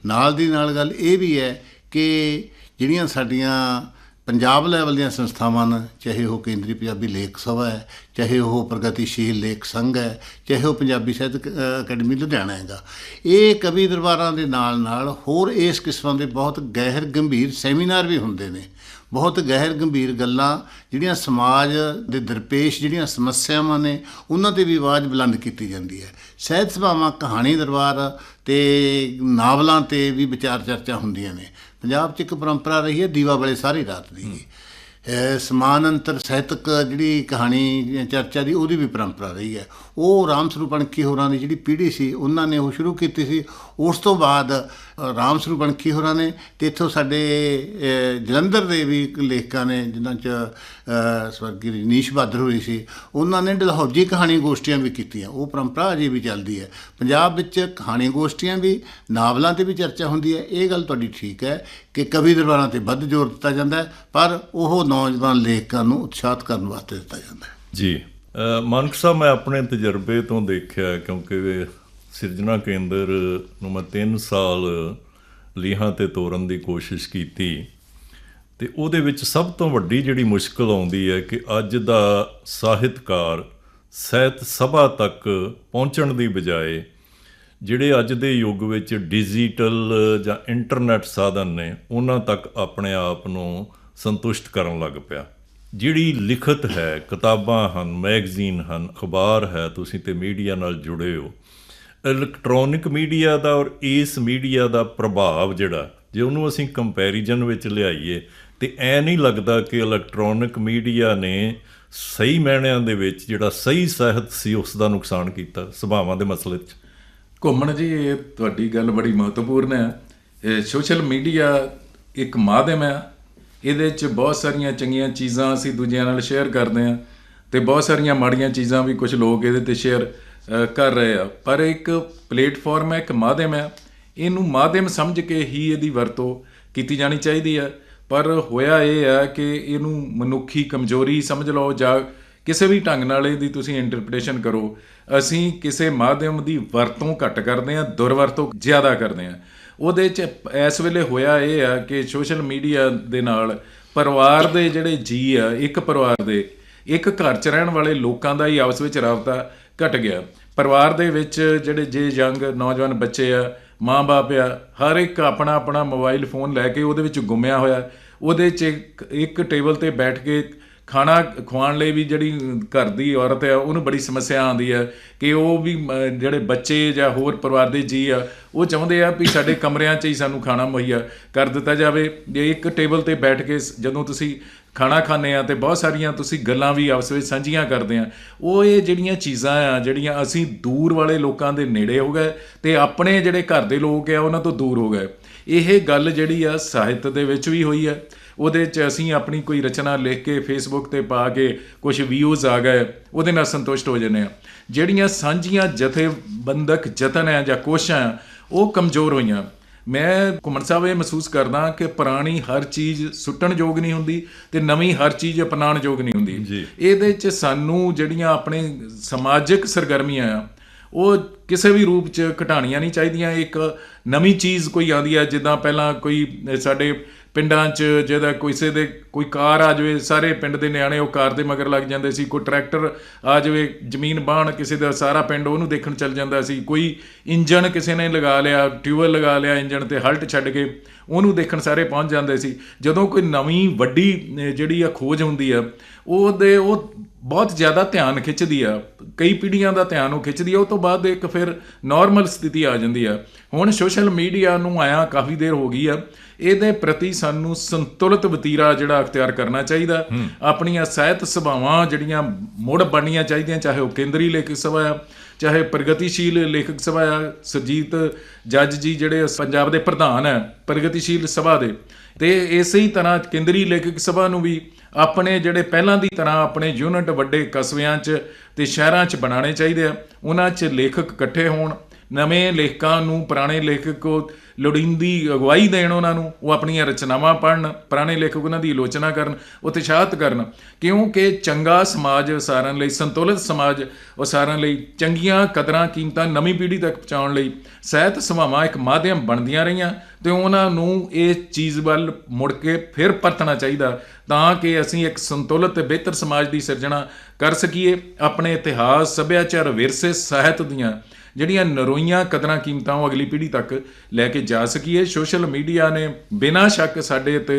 Speaker 4: ਨਾਲ ਦੀ ਨਾਲ ਗੱਲ ਇਹ ਵੀ ਹੈ ਕਿ ਜਿਹੜੀਆਂ ਸਾਡੀਆਂ ਪੰਜਾਬ ਲੈਵਲ ਦੀਆਂ ਸੰਸਥਾਵਾਂ ਨੇ ਚਾਹੇ ਉਹ ਕੇਂਦਰੀ ਪੰਜਾਬੀ ਲੇਖ ਸਭਾ ਹੈ ਚਾਹੇ ਉਹ ਪ੍ਰਗਤੀਸ਼ੀਲ ਲੇਖ ਸੰਘ ਹੈ ਚਾਹੇ ਉਹ ਪੰਜਾਬੀ ਸਾਹਿਤ ਅਕੈਡਮੀ ਲੁਧਿਆਣਾ ਹੈਗਾ ਇਹ ਕਵੀ ਦਰਬਾਰਾਂ ਦੇ ਨਾਲ ਨਾਲ ਹੋਰ ਇਸ ਕਿਸਮ ਦੇ ਬਹੁਤ ਗਹਿਰ ਗੰਭੀਰ ਸੈਮੀਨਾਰ ਵੀ ਹੁੰਦੇ ਨੇ। ਬਹੁਤ ਗਹਿਰ ਗੰਭੀਰ ਗੱਲਾਂ ਜਿਹੜੀਆਂ ਸਮਾਜ ਦੇ ਦਰਪੇਸ਼ ਜਿਹੜੀਆਂ ਸਮੱਸਿਆਵਾਂ ਨੇ ਉਹਨਾਂ ਤੇ ਵੀ ਆਵਾਜ਼ ਬੁਲੰਦ ਕੀਤੀ ਜਾਂਦੀ ਹੈ। ਸਹਿਤ ਸਭਾਵਾਂ ਕਹਾਣੀ ਦਰਬਾਰ ਤੇ ਨਾਵਲਾਂ ਤੇ ਵੀ ਵਿਚਾਰ ਚਰਚਾ ਹੁੰਦੀਆਂ ਨੇ। ਪੰਜਾਬ 'ਚ ਇੱਕ ਪਰੰਪਰਾ ਰਹੀ ਹੈ ਦੀਵਾ ਵਾਲੇ ਸਾਰੀ ਰਾਤ ਦੀ। ਅਹ ਸਮਾਨਾਂਤਰ ਸਾਹਿਤਕ ਜਿਹੜੀ ਕਹਾਣੀ ਚਰਚਾ ਦੀ ਉਹਦੀ ਵੀ ਪਰੰਪਰਾ ਰਹੀ ਹੈ। ਉਹ ਰਾਮ ਸਰੂਪ ਅਣਖੀ ਹੋਰਾਂ ਦੀ ਜਿਹੜੀ ਪੀੜ੍ਹੀ ਸੀ ਉਹਨਾਂ ਨੇ ਉਹ ਸ਼ੁਰੂ ਕੀਤੀ ਸੀ। ਉਸ ਤੋਂ ਬਾਅਦ ਰਾਮ ਸਰੂਪ ਬਣਖੀ ਹੋਰਾਂ ਨੇ ਤੇ ਇੱਥੋਂ ਸਾਡੇ ਜਲੰਧਰ ਦੇ ਵੀ ਲੇਖਕਾਂ ਨੇ, ਜਿਨ੍ਹਾਂ 'ਚ ਸਵਰਗੀ ਰਜਨੀਸ਼ ਬਹਾਦਰ ਹੋਈ ਸੀ, ਉਹਨਾਂ ਨੇ ਡਲਹੌਜੀ ਕਹਾਣੀ ਗੋਸ਼ਟੀਆਂ ਵੀ ਕੀਤੀਆਂ। ਉਹ ਪਰੰਪਰਾ ਅਜੇ ਵੀ ਚੱਲਦੀ ਹੈ। ਪੰਜਾਬ ਵਿੱਚ ਕਹਾਣੀ ਗੋਸ਼ਟੀਆਂ ਵੀ, ਨਾਵਲਾਂ ਤੇ ਵੀ ਚਰਚਾ ਹੁੰਦੀ ਹੈ। ਇਹ ਗੱਲ ਤੁਹਾਡੀ ਠੀਕ ਹੈ ਕਿ ਕਵੀ ਦਰਬਾਰਾਂ ਤੇ ਵੱਧ ਜ਼ੋਰ ਦਿੱਤਾ ਜਾਂਦਾ ਹੈ, ਪਰ ਉਹ ਨੌਜਵਾਨ ਲੇਖਕਾਂ ਨੂੰ ਉਤਸ਼ਾਹਿਤ ਕਰਨ ਵਾਸਤੇ ਦਿੱਤਾ ਜਾਂਦਾ ਹੈ।
Speaker 1: ਜੀ। ਮਾਨਕ ਸਾਹਿਬ, ਮੈਂ ਆਪਣੇ ਤਜਰਬੇ ਤੋਂ ਦੇਖਿਆ, ਕਿਉਂਕਿ ਸਿਰਜਣਾ ਕੇਂਦਰ ਨੂੰ ਮੈਂ 3 ਸਾਲ ਲੀਹਾਂ ਤੇ ਤੋਰਨ ਦੀ ਕੋਸ਼ਿਸ਼ ਕੀਤੀ ਤੇ ਉਹਦੇ ਵਿੱਚ ਸਭ ਤੋਂ ਵੱਡੀ ਜਿਹੜੀ ਮੁਸ਼ਕਲ ਆਉਂਦੀ ਹੈ ਕਿ ਅੱਜ ਦਾ ਸਾਹਿਤਕਾਰ ਸਾਹਿਤ ਸਭਾ ਤੱਕ ਪਹੁੰਚਣ ਦੀ ਬਜਾਏ ਜਿਹੜੇ ਅੱਜ ਦੇ ਯੁੱਗ ਵਿੱਚ ਡਿਜੀਟਲ ਜਾਂ ਇੰਟਰਨੈਟ ਸਾਧਨ ਨੇ, ਉਹਨਾਂ ਤੱਕ ਆਪਣੇ ਆਪ ਨੂੰ ਸੰਤੁਸ਼ਟ ਕਰਨ ਲੱਗ ਪਿਆ। ਜਿਹੜੀ ਲਿਖਤ ਹੈ, ਕਿਤਾਬਾਂ ਹਨ, ਮੈਗਜ਼ੀਨ ਹਨ, ਅਖਬਾਰ ਹੈ, ਤੁਸੀਂ ਤੇ ਮੀਡੀਆ ਨਾਲ ਜੁੜੇ ਹੋ ਇਲੈਕਟ੍ਰੋਨਿਕ ਮੀਡੀਆ ਦਾ ਔਰ ਇਸ ਮੀਡੀਆ ਦਾ ਪ੍ਰਭਾਵ ਜਿਹੜਾ, ਜੇ ਉਹਨੂੰ ਅਸੀਂ ਕੰਪੈਰੀਜ਼ਨ ਵਿੱਚ ਲਿਆਈਏ, ਤੇ ਐ ਨਹੀਂ ਲੱਗਦਾ ਕਿ ਇਲੈਕਟ੍ਰੋਨਿਕ ਮੀਡੀਆ ਨੇ ਸਹੀ ਮਾਇਨਿਆਂ ਦੇ ਵਿੱਚ ਜਿਹੜਾ ਸਹੀ ਸਾਹਿਤ ਸੀ, ਉਸ ਦਾ ਨੁਕਸਾਨ ਕੀਤਾ ਸੁਭਾਵਾਂ ਦੇ ਮਸਲੇ 'ਚ।
Speaker 2: ਘੁੰਮਣ ਜੀ, ਇਹ ਤੁਹਾਡੀ ਗੱਲ ਬੜੀ ਮਹੱਤਵਪੂਰਨ ਹੈ। ਸੋਸ਼ਲ ਮੀਡੀਆ ਇੱਕ ਮਾਧਿਅਮ ਹੈ। ਇਹਦੇ 'ਚ ਬਹੁਤ ਸਾਰੀਆਂ ਚੰਗੀਆਂ ਚੀਜ਼ਾਂ ਅਸੀਂ ਦੂਜਿਆਂ ਨਾਲ ਸ਼ੇਅਰ ਕਰਦੇ ਹਾਂ ਤੇ ਬਹੁਤ ਸਾਰੀਆਂ ਮਾੜੀਆਂ ਚੀਜ਼ਾਂ ਵੀ ਕੁਝ ਲੋਕ ਇਹਦੇ ਤੇ ਸ਼ੇਅਰ ਕਰ ਰਹੇ ਆ। ਪਰ ਇੱਕ ਪਲੇਟਫਾਰਮ ਹੈ, ਇੱਕ ਮਾਧਿਅਮ ਹੈ। ਇਹਨੂੰ ਮਾਧਿਅਮ ਸਮਝ ਕੇ ਹੀ ਇਹਦੀ ਵਰਤੋਂ ਕੀਤੀ ਜਾਣੀ ਚਾਹੀਦੀ ਹੈ। ਪਰ ਹੋਇਆ ਇਹ ਹੈ ਕਿ ਇਹਨੂੰ ਮਨੁੱਖੀ ਕਮਜ਼ੋਰੀ ਸਮਝ ਲਓ ਜਾਂ ਕਿਸੇ ਵੀ ਢੰਗ ਨਾਲ ਇਹਦੀ ਤੁਸੀਂ ਇੰਟਰਪ੍ਰੀਟੇਸ਼ਨ ਕਰੋ। ਅਸੀਂ ਕਿਸੇ ਮਾਧਿਅਮ ਦੀ ਵਰਤੋਂ ਘੱਟ ਕਰਦੇ ਹਾਂ, ਦੁਰਵਰਤੋਂ ਜ਼ਿਆਦਾ ਕਰਦੇ ਹਾਂ। ਉਹਦੇ 'ਚ ਇਸ ਵੇਲੇ ਹੋਇਆ ਇਹ ਆ ਕਿ ਸੋਸ਼ਲ ਮੀਡੀਆ ਦੇ ਨਾਲ ਪਰਿਵਾਰ ਦੇ ਜਿਹੜੇ ਜੀ ਆ, ਇੱਕ ਪਰਿਵਾਰ ਦੇ ਇੱਕ ਘਰ 'ਚ ਰਹਿਣ ਵਾਲੇ ਲੋਕਾਂ ਦਾ ਹੀ ਆਪਸ ਵਿੱਚ ਰਾਬਤਾ ਘਟ ਗਿਆ। ਪਰਿਵਾਰ ਦੇ ਵਿੱਚ ਜਿਹੜੇ ਜੇ ਯੰਗ ਨੌਜਵਾਨ ਬੱਚੇ ਆ ਮਾਂ-ਬਾਪ ਆ ਹਰ ਇੱਕ ਆਪਣਾ ਆਪਣਾ ਮੋਬਾਈਲ ਫੋਨ ਲੈ ਕੇ ਉਹਦੇ ਵਿੱਚ ਗੁੰਮਿਆ ਹੋਇਆ। ਉਹਦੇ 'ਚ ਇੱਕ- ਟੇਬਲ ਤੇ ਬੈਠ ਕੇ ਖਾਣਾ ਖਵਾਉਣ ਲਈ ਵੀ ਜਿਹੜੀ ਘਰ ਦੀ ਔਰਤ ਹੈ ਉਹਨੂੰ ਬੜੀ ਸਮੱਸਿਆ ਆਉਂਦੀ ਹੈ ਕਿ ਉਹ ਵੀ ਮ, ਜਿਹੜੇ ਬੱਚੇ ਜਾਂ ਹੋਰ ਪਰਿਵਾਰ ਦੇ ਜੀ ਆ ਉਹ ਚਾਹੁੰਦੇ ਆ ਵੀ ਸਾਡੇ ਕਮਰਿਆਂ 'ਚ ਹੀ ਸਾਨੂੰ ਖਾਣਾ ਮੁਹੱਈਆ ਕਰ ਦਿੱਤਾ ਜਾਵੇ। ਜੇ ਇੱਕ ਟੇਬਲ ਤੇ ਬੈਠ ਕੇ ਜਦੋਂ ਤੁਸੀਂ ਖਾਣਾ ਖਾਂਦੇ ਆ ਤੇ ਬਹੁਤ ਸਾਰੀਆਂ ਤੁਸੀਂ ਗੱਲਾਂ ਵੀ ਆਪਸ ਵਿੱਚ ਸਾਂਝੀਆਂ ਕਰਦੇ ਆ ਉਹ ਇਹ ਜਿਹੜੀਆਂ ਚੀਜ਼ਾਂ ਆ, ਜਿਹੜੀਆਂ ਅਸੀਂ ਦੂਰ ਵਾਲੇ ਲੋਕਾਂ ਦੇ ਨੇੜੇ ਹੋ ਗਏ ਤੇ ਆਪਣੇ ਜਿਹੜੇ ਘਰ ਦੇ ਲੋਕ ਆ, ਉਹਨਾਂ ਤੋਂ ਦੂਰ ਹੋ ਗਏ। ਇਹ ਗੱਲ ਜਿਹੜੀ ਆ, ਸਾਹਿਤ ਦੇ ਵਿੱਚ ਵੀ ਹੋਈ ਹੈ ਉਹਦੇ 'ਚ ਅਸੀਂ ਆਪਣੀ ਕੋਈ ਰਚਨਾ ਲਿਖ ਕੇ ਫੇਸਬੁੱਕ ਤੇ ਪਾ ਕੇ ਕੁਝ ਵਿਊਜ਼ ਆ ਗਏ, ਉਹਦੇ ਨਾਲ ਸੰਤੁਸ਼ਟ ਹੋ ਜਾਂਦੇ ਆ ਜਿਹੜੀਆਂ ਸਾਂਝੀਆਂ ਜਥੇਬੰਦਕ ਯਤਨ ਹੈ ਜਾਂ ਕੋਸ਼ਾਂ ਉਹ ਕਮਜ਼ੋਰ ਹੋਈਆਂ। ਮੈਂ ਘੁੰਮਣ ਸਾਹਿਬ ਇਹ ਮਹਿਸੂਸ ਕਰਦਾ ਕਿ ਪੁਰਾਣੀ ਹਰ ਚੀਜ਼ ਸੁੱਟਣ ਯੋਗ ਨਹੀਂ ਹੁੰਦੀ ਤੇ ਨਵੀਂ ਹਰ ਚੀਜ਼ ਅਪਣਾਉਣ ਯੋਗ ਨਹੀਂ ਹੁੰਦੀ। ਇਹਦੇ 'ਚ ਸਾਨੂੰ ਜਿਹੜੀਆਂ ਆਪਣੇ ਸਮਾਜਿਕ ਸਰਗਰਮੀਆਂ ਆ ਉਹ ਕਿਸੇ ਵੀ ਰੂਪ 'ਚ ਘਟਾਣੀਆਂ ਨਹੀਂ ਚਾਹੀਦੀਆਂ ਇੱਕ ਨਵੀਂ ਚੀਜ਼ ਕੋਈ ਆਉਂਦੀ ਹੈ ਜਿੱਦਾਂ ਪਹਿਲਾਂ ਕੋਈ ਸਾਡੇ ਪਿੰਡਾਂ 'ਚ ਜਿਹਦਾ ਕਿਸੇ ਦੇ ਕੋਈ ਕਾਰ ਆ ਜਾਵੇ, ਸਾਰੇ ਪਿੰਡ ਦੇ ਨਿਆਣੇ ਉਹ ਕਾਰ ਦੇ ਮਗਰ ਲੱਗ ਜਾਂਦੇ ਸੀ, ਕੋਈ ਟਰੈਕਟਰ ਆ ਜਾਵੇ, ਜ਼ਮੀਨ ਬਾਣ ਕਿਸੇ ਦਾ ਸਾਰਾ ਪਿੰਡ ਉਹਨੂੰ ਦੇਖਣ ਚੱਲ ਜਾਂਦਾ ਸੀ, ਕੋਈ ਇੰਜਣ ਕਿਸੇ ਨੇ ਲਗਾ ਲਿਆ ਟਿਊਬਲ ਲਗਾ ਲਿਆ ਇੰਜਣ ਤੇ ਹਲਟ ਛੱਡ ਕੇ ਉਹਨੂੰ ਦੇਖਣ ਸਾਰੇ ਪਹੁੰਚ ਜਾਂਦੇ ਸੀ। ਜਦੋਂ ਕੋਈ ਨਵੀਂ ਵੱਡੀ ਜਿਹੜੀ ਆ ਖੋਜ ਹੁੰਦੀ ਆ, ਉਹਦੇ ਉਹ ਬਹੁਤ ਜ਼ਿਆਦਾ ਧਿਆਨ ਖਿੱਚਦੀ ਆ। ਕਈ ਪੀੜ੍ਹੀਆਂ ਦਾ ਧਿਆਨ ਉਹ ਖਿੱਚਦੀ ਆ ਉਹ ਤੋਂ ਬਾਅਦ ਇੱਕ ਫਿਰ ਨਾਰਮਲ ਸਥਿਤੀ ਆ ਜਾਂਦੀ ਆ। ਹੁਣ ਸੋਸ਼ਲ ਮੀਡੀਆ ਨੂੰ ਆਇਆ ਕਾਫੀ ਦੇਰ ਹੋ ਗਈ ਆ। ਇਹਦੇ ਪ੍ਰਤੀ ਸਾਨੂੰ ਸੰਤੁਲਿਤ ਵਤੀਰਾ ਜਿਹੜਾ ਅਖਤਿਆਰ ਕਰਨਾ ਚਾਹੀਦਾ। ਆਪਣੀਆਂ ਸਾਹਿਤ ਸਭਾਵਾਂ ਜਿਹੜੀਆਂ ਮੁੜ ਬਣਨੀਆਂ ਚਾਹੀਦੀਆਂ ਚਾਹੇ ਉਹ ਕੇਂਦਰੀ ਲੇਖਕ ਸਭਾ ਆ ਚਾਹੇ ਪ੍ਰਗਤੀਸ਼ੀਲ ਲੇਖਕ ਸਭਾ ਆ ਸੁਰਜੀਤ ਜੱਜ ਜੀ ਜਿਹੜੇ ਪੰਜਾਬ ਦੇ ਪ੍ਰਧਾਨ ਹੈ ਪ੍ਰਗਤੀਸ਼ੀਲ ਸਭਾ ਦੇ। ਤੇ ਇਸੇ ਹੀ ਤਰ੍ਹਾਂ ਕੇਂਦਰੀ ਲੇਖਕ ਸਭਾ ਨੂੰ ਵੀ ਆਪਣੇ ਜਿਹੜੇ ਪਹਿਲਾਂ ਦੀ ਤਰ੍ਹਾਂ ਆਪਣੇ ਯੂਨਿਟ ਵੱਡੇ ਕਸਬਿਆਂ 'ਚ ਤੇ ਸ਼ਹਿਰਾਂ 'ਚ ਬਣਾਉਣੇ ਚਾਹੀਦੇ ਆ, ਉਹਨਾਂ 'ਚ ਲੇਖਕ ਇਕੱਠੇ ਹੋਣ ਨਵੇਂ ਲੇਖਕਾਂ ਨੂੰ, ਪੁਰਾਣੇ ਲੇਖਕ ਕੋ ਲੋੜੀਂਦੀ ਅਗਵਾਈ ਦੇਣ ਉਹਨਾਂ ਨੂੰ, ਉਹ ਆਪਣੀਆਂ ਰਚਨਾਵਾਂ ਪੜ੍ਹਨ, ਪੁਰਾਣੇ ਲੇਖਕ ਉਹਨਾਂ ਦੀ ਆਲੋਚਨਾ ਕਰਨ, ਉਤਸ਼ਾਹਿਤ ਕਰਨ। ਕਿਉਂਕਿ ਚੰਗਾ ਸਮਾਜ ਉਸਾਰਨ ਲਈ, ਸੰਤੁਲਿਤ ਸਮਾਜ ਉਸਾਰਨ ਲਈ, ਚੰਗੀਆਂ ਕਦਰਾਂ, ਕੀਮਤਾਂ ਨਵੀਂ ਪੀੜ੍ਹੀ ਤੱਕ ਪਹੁੰਚਾਉਣ ਲਈ ਸਾਹਿਤ ਸਭਾਵਾਂ ਇੱਕ ਮਾਧਿਅਮ ਬਣਦੀਆਂ ਰਹੀਆਂ, ਤੇ ਉਹਨਾਂ ਨੂੰ ਇਸ ਚੀਜ਼ ਵੱਲ ਮੁੜ ਕੇ ਫਿਰ ਪਰਤਣਾ ਚਾਹੀਦਾ, ਤਾਂ ਕਿ ਅਸੀਂ ਇੱਕ ਸੰਤੁਲਿਤ ਤੇ ਬਿਹਤਰ ਸਮਾਜ ਦੀ ਸਿਰਜਣਾ ਕਰ ਸਕੀਏ, ਆਪਣੇ ਇਤਿਹਾਸ, ਸੱਭਿਆਚਾਰ ਵਿਰਸੇ ਸਾਹਿਤ ਦੀਆਂ ਜਿਹੜੀਆਂ ਨਰੋਈਆਂ ਕਦਰਾਂ ਕੀਮਤਾਂ ਉਹ ਅਗਲੀ ਪੀੜ੍ਹੀ ਤੱਕ ਲੈ ਕੇ ਜਾ ਸਕੀਏ ਸੋਸ਼ਲ ਮੀਡੀਆ ਨੇ ਬਿਨਾਂ ਸ਼ੱਕ ਸਾਡੇ ਤੇ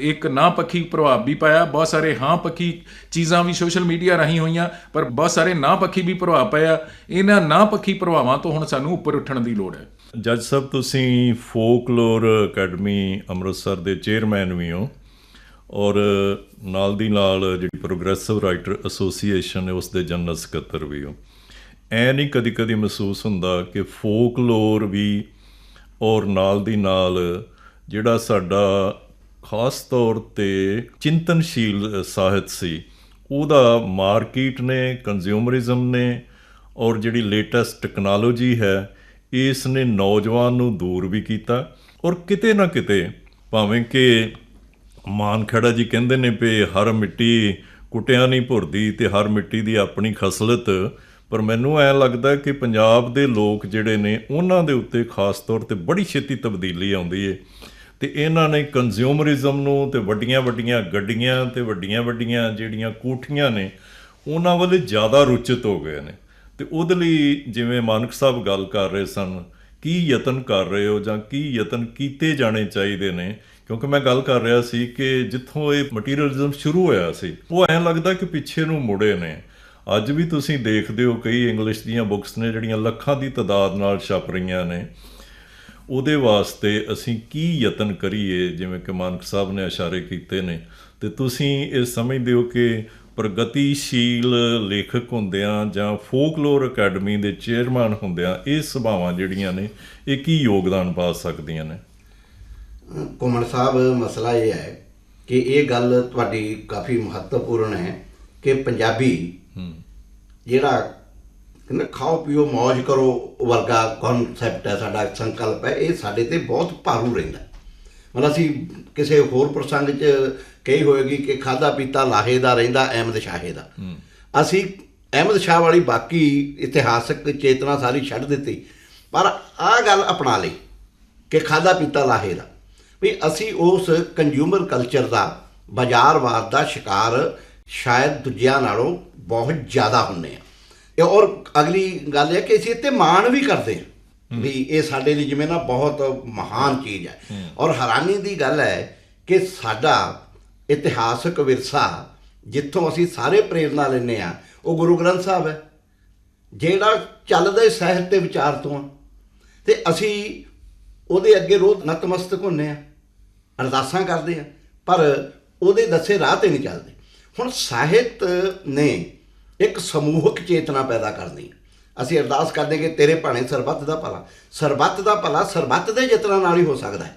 Speaker 2: ਇੱਕ ਨਾ ਪੱਖੀ ਪ੍ਰਭਾਵ ਵੀ ਪਾਇਆ। ਬਹੁਤ ਸਾਰੇ ਹਾਂ ਪੱਖੀ ਚੀਜ਼ਾਂ ਵੀ ਸੋਸ਼ਲ ਮੀਡੀਆ ਰਾਹੀਂ ਹੋਈਆਂ, ਪਰ ਬਹੁਤ ਸਾਰੇ ਨਾ ਪੱਖੀ ਵੀ ਪ੍ਰਭਾਵ ਪਾਇਆ। ਇਹਨਾਂ ਨਾ ਪੱਖੀ ਪ੍ਰਭਾਵਾਂ ਤੋਂ ਹੁਣ ਸਾਨੂੰ ਉੱਪਰ ਉੱਠਣ ਦੀ ਲੋੜ ਹੈ।
Speaker 1: ਜੱਜ ਸਾਹਿਬ, ਤੁਸੀਂ ਫੋਕਲੋਰ ਅਕੈਡਮੀ ਅੰਮ੍ਰਿਤਸਰ ਦੇ ਚੇਅਰਮੈਨ ਵੀ ਹੋ ਔਰ ਨਾਲ ਦੀ ਨਾਲ ਜਿਹੜੀ ਪ੍ਰੋਗਰੈਸਿਵ ਰਾਈਟਰ ਐਸੋਸੀਏਸ਼ਨ ਹੈ, ਉਸ ਦੇ ਜਨਰਲ ਸਕੱਤਰ ਵੀ ਹੋ। ਐ ਨਹੀਂ ਕਦੀ ਕਦੀ ਮਹਿਸੂਸ ਹੁੰਦਾ ਕਿ ਫੋਕਲੋਰ ਵੀ ਔਰ ਨਾਲ ਦੀ ਨਾਲ ਜਿਹੜਾ ਸਾਡਾ ਖਾਸ ਤੌਰ ਤੇ ਚਿੰਤਨਸ਼ੀਲ ਸਾਹਿਤ ਸੀ, ਉਹਦਾ ਮਾਰਕੀਟ ਨੇ ਕੰਜ਼ਿਊਮਰਿਜ਼ਮ ਨੇ ਔਰ ਜਿਹੜੀ ਲੇਟੈਸਟ ਟੈਕਨੋਲੋਜੀ ਹੈ, ਇਸ ਨੇ ਨੌਜਵਾਨ ਨੂੰ ਦੂਰ ਵੀ ਕੀਤਾ ਔਰ ਕਿਤੇ ਨਾ ਕਿਤੇ ਭਾਵੇਂ ਕਿ ਮਾਨਖੜਾ ਜੀ ਕਹਿੰਦੇ ਨੇ ਵੀ ਹਰ ਮਿੱਟੀ ਕੁੱਟਿਆਂ ਨਹੀਂ ਭੁਰਦੀ ਤੇ ਹਰ ਮਿੱਟੀ ਦੀ ਆਪਣੀ ਖਸਲਤ ਪਰ ਮੈਨੂੰ ਐ ਲੱਗਦਾ ਕਿ ਪੰਜਾਬ ਦੇ ਲੋਕ ਜਿਹੜੇ ਨੇ, ਉਹਨਾਂ ਦੇ ਉੱਤੇ ਖਾਸ ਤੌਰ ਤੇ ਬੜੀ ਛੇਤੀ ਤਬਦੀਲੀ ਆਉਂਦੀ ਏ। ਤੇ ਇਹਨਾਂ ਨੇ ਕੰਜ਼ਿਊਮਰਿਜ਼ਮ ਨੂੰ ਤੇ ਵੱਡੀਆਂ ਵੱਡੀਆਂ ਗੱਡੀਆਂ ਤੇ ਵੱਡੀਆਂ ਵੱਡੀਆਂ ਜਿਹੜੀਆਂ ਕੋਠੀਆਂ ਨੇ, ਉਹਨਾਂ ਵੱਲ ਜ਼ਿਆਦਾ ਰੁਚਿਤ ਹੋ ਗਏ ਨੇ। ਤੇ ਉਹਦੇ ਲਈ ਜਿਵੇਂ ਮਾਨਕ ਸਾਹਿਬ ਗੱਲ ਕਰ ਰਹੇ ਸਨ, ਕੀ ਯਤਨ ਕਰ ਰਹੇ ਹੋ ਜਾਂ ਕੀ ਯਤਨ ਕੀਤੇ ਜਾਣੇ ਚਾਹੀਦੇ ਨੇ? ਕਿਉਂਕਿ ਮੈਂ ਗੱਲ ਕਰ ਰਿਹਾ ਸੀ ਕਿ ਜਿੱਥੋਂ ਇਹ ਮਟੀਰੀਅਲਿਜ਼ਮ ਸ਼ੁਰੂ ਹੋਇਆ ਸੀ, ਉਹ ਐਂ ਲੱਗਦਾ ਕਿ ਪਿੱਛੇ ਨੂੰ ਮੁੜੇ ਨੇ। ਅੱਜ ਵੀ ਤੁਸੀਂ ਦੇਖਦੇ ਹੋ ਕਈ ਇੰਗਲਿਸ਼ ਦੀਆਂ ਬੁੱਕਸ ਨੇ ਜਿਹੜੀਆਂ ਲੱਖਾਂ ਦੀ ਤਾਦਾਦ ਨਾਲ ਛਪ ਰਹੀਆਂ ਨੇ। ਉਹਦੇ ਵਾਸਤੇ ਅਸੀਂ ਕੀ ਯਤਨ ਕਰੀਏ? ਜਿਵੇਂ ਕਿ ਮਾਨਕ ਸਾਹਿਬ ਨੇ ਇਸ਼ਾਰੇ ਕੀਤੇ ਨੇ। ਤੇ ਤੁਸੀਂ ਇਹ ਸਮਝਦੇ ਹੋ ਕਿ ਪ੍ਰਗਤੀਸ਼ੀਲ ਲੇਖਕ ਹੁੰਦਿਆਂ ਜਾਂ ਫੋਕਲੋਰ ਅਕੈਡਮੀ ਦੇ ਚੇਅਰਮੈਨ ਹੁੰਦਿਆਂ ਇਹ ਸੁਭਾਵਾਂ ਜਿਹੜੀਆਂ ਨੇ, ਇਹ ਕੀ ਯੋਗਦਾਨ ਪਾ ਸਕਦੀਆਂ ਨੇ?
Speaker 3: ਕੁਮਣ ਸਾਹਿਬ, ਮਸਲਾ ਇਹ ਹੈ ਕਿ ਇਹ ਗੱਲ ਤੁਹਾਡੀ ਕਾਫੀ ਮਹੱਤਵਪੂਰਨ ਹੈ ਕਿ ਪੰਜਾਬੀ ਜਿਹੜਾ ਕਹਿੰਦਾ ਖਾਓ ਪੀਓ ਮौज ਕਰੋ ਵਰਗਾ ਕਨਸੈਪਟ ਹੈ ਸਾਡਾ ਸੰਕਲਪ ਹੈ। ਇਹ ਸਾਡੇ ਤੇ ਬਹੁਤ ਭਾਰੂ ਰਹਿੰਦਾ। ਮਤਲਬ ਅਸੀਂ ਕਿਸੇ ਹੋਰ ਪ੍ਰਸੰਗ 'ਚ ਕਹੀ ਹੋਏਗੀ ਕਿ ਖਾਦਾ ਪੀਤਾ ਲਾਹੇ ਦਾ ਰਹਿੰਦਾ ਅਹਿਮਦ ਸ਼ਾਹੇ ਦਾ। ਅਸੀਂ ਅਹਿਮਦ ਸ਼ਾਹ ਵਾਲੀ ਬਾਕੀ ਇਤਿਹਾਸਕ ਚੇਤਨਾ ਸਾਰੀ ਛੱਡ ਦਿੱਤੀ। ਪਰ ਆਹ ਗੱਲ ਅਪਣਾ ਲਈ ਕਿ ਖਾਦਾ ਪੀਤਾ ਲਾਹੇ ਦਾ। ਵੀ ਅਸੀਂ ਉਸ ਕੰਜ਼ਿਊਮਰ ਕਲਚਰ ਦਾ ਬਾਜ਼ਾਰਵਾਦ ਦਾ ਸ਼ਿਕਾਰ ਸ਼ਾਇਦ ਦੂਜਿਆਂ ਨਾਲੋਂ ਬਹੁਤ ਜ਼ਿਆਦਾ ਹੁੰਨੇ ਆ। ਇਹ ਔਰ ਅਗਲੀ ਗੱਲ ਇਹ ਕਿ ਅਸੀਂ ਇੱਥੇ ਮਾਣ ਵੀ ਕਰਦੇ ਹਾਂ ਵੀ ਇਹ ਸਾਡੇ ਲਈ ਜਿਵੇਂ ਨਾ ਬਹੁਤ ਮਹਾਨ ਚੀਜ਼ ਹੈ। ਔਰ ਹੈਰਾਨੀ ਦੀ ਗੱਲ ਹੈ ਕਿ ਸਾਡਾ ਇਤਿਹਾਸਕ ਵਿਰਸਾ ਜਿੱਥੋਂ ਅਸੀਂ ਸਾਰੇ ਪ੍ਰੇਰਨਾ ਲੈਂਦੇ ਆ ਉਹ ਗੁਰੂ ਗ੍ਰੰਥ ਸਾਹਿਬ ਹੈ ਜਿਹੜਾ ਚੱਲਦਾ ਹੀ ਸਾਹਿਤ ਤੇ ਵਿਚਾਰ ਤੋਂ। ਆ ਤੇ ਅਸੀਂ ਉਹਦੇ ਅੱਗੇ ਰੋਜ਼ ਨਤਮਸਤਕ ਹੁੰਨੇ ਆ ਅਰਦਾਸਾਂ ਕਰਦੇ ਆ ਪਰ ਉਹਦੇ ਦੱਸੇ ਰਾਹ ਤੇ ਨਹੀਂ ਚੱਲਦੇ। ਹੁਣ ਸਾਹਿਤ ਨੇ ਇੱਕ ਸਮੂਹਕ ਚੇਤਨਾ ਪੈਦਾ ਕਰਨੀ। ਅਸੀਂ ਅਰਦਾਸ ਕਰਦੇ ਕਿ ਤੇਰੇ ਭਾਣੇ ਸਰਬੱਤ ਦਾ ਭਲਾ ਸਰਬੱਤ ਦਾ ਭਲਾ ਸਰਬੱਤ ਦੇ ਯਤਨਾਂ ਨਾਲ ਹੀ ਹੋ ਸਕਦਾ ਹੈ।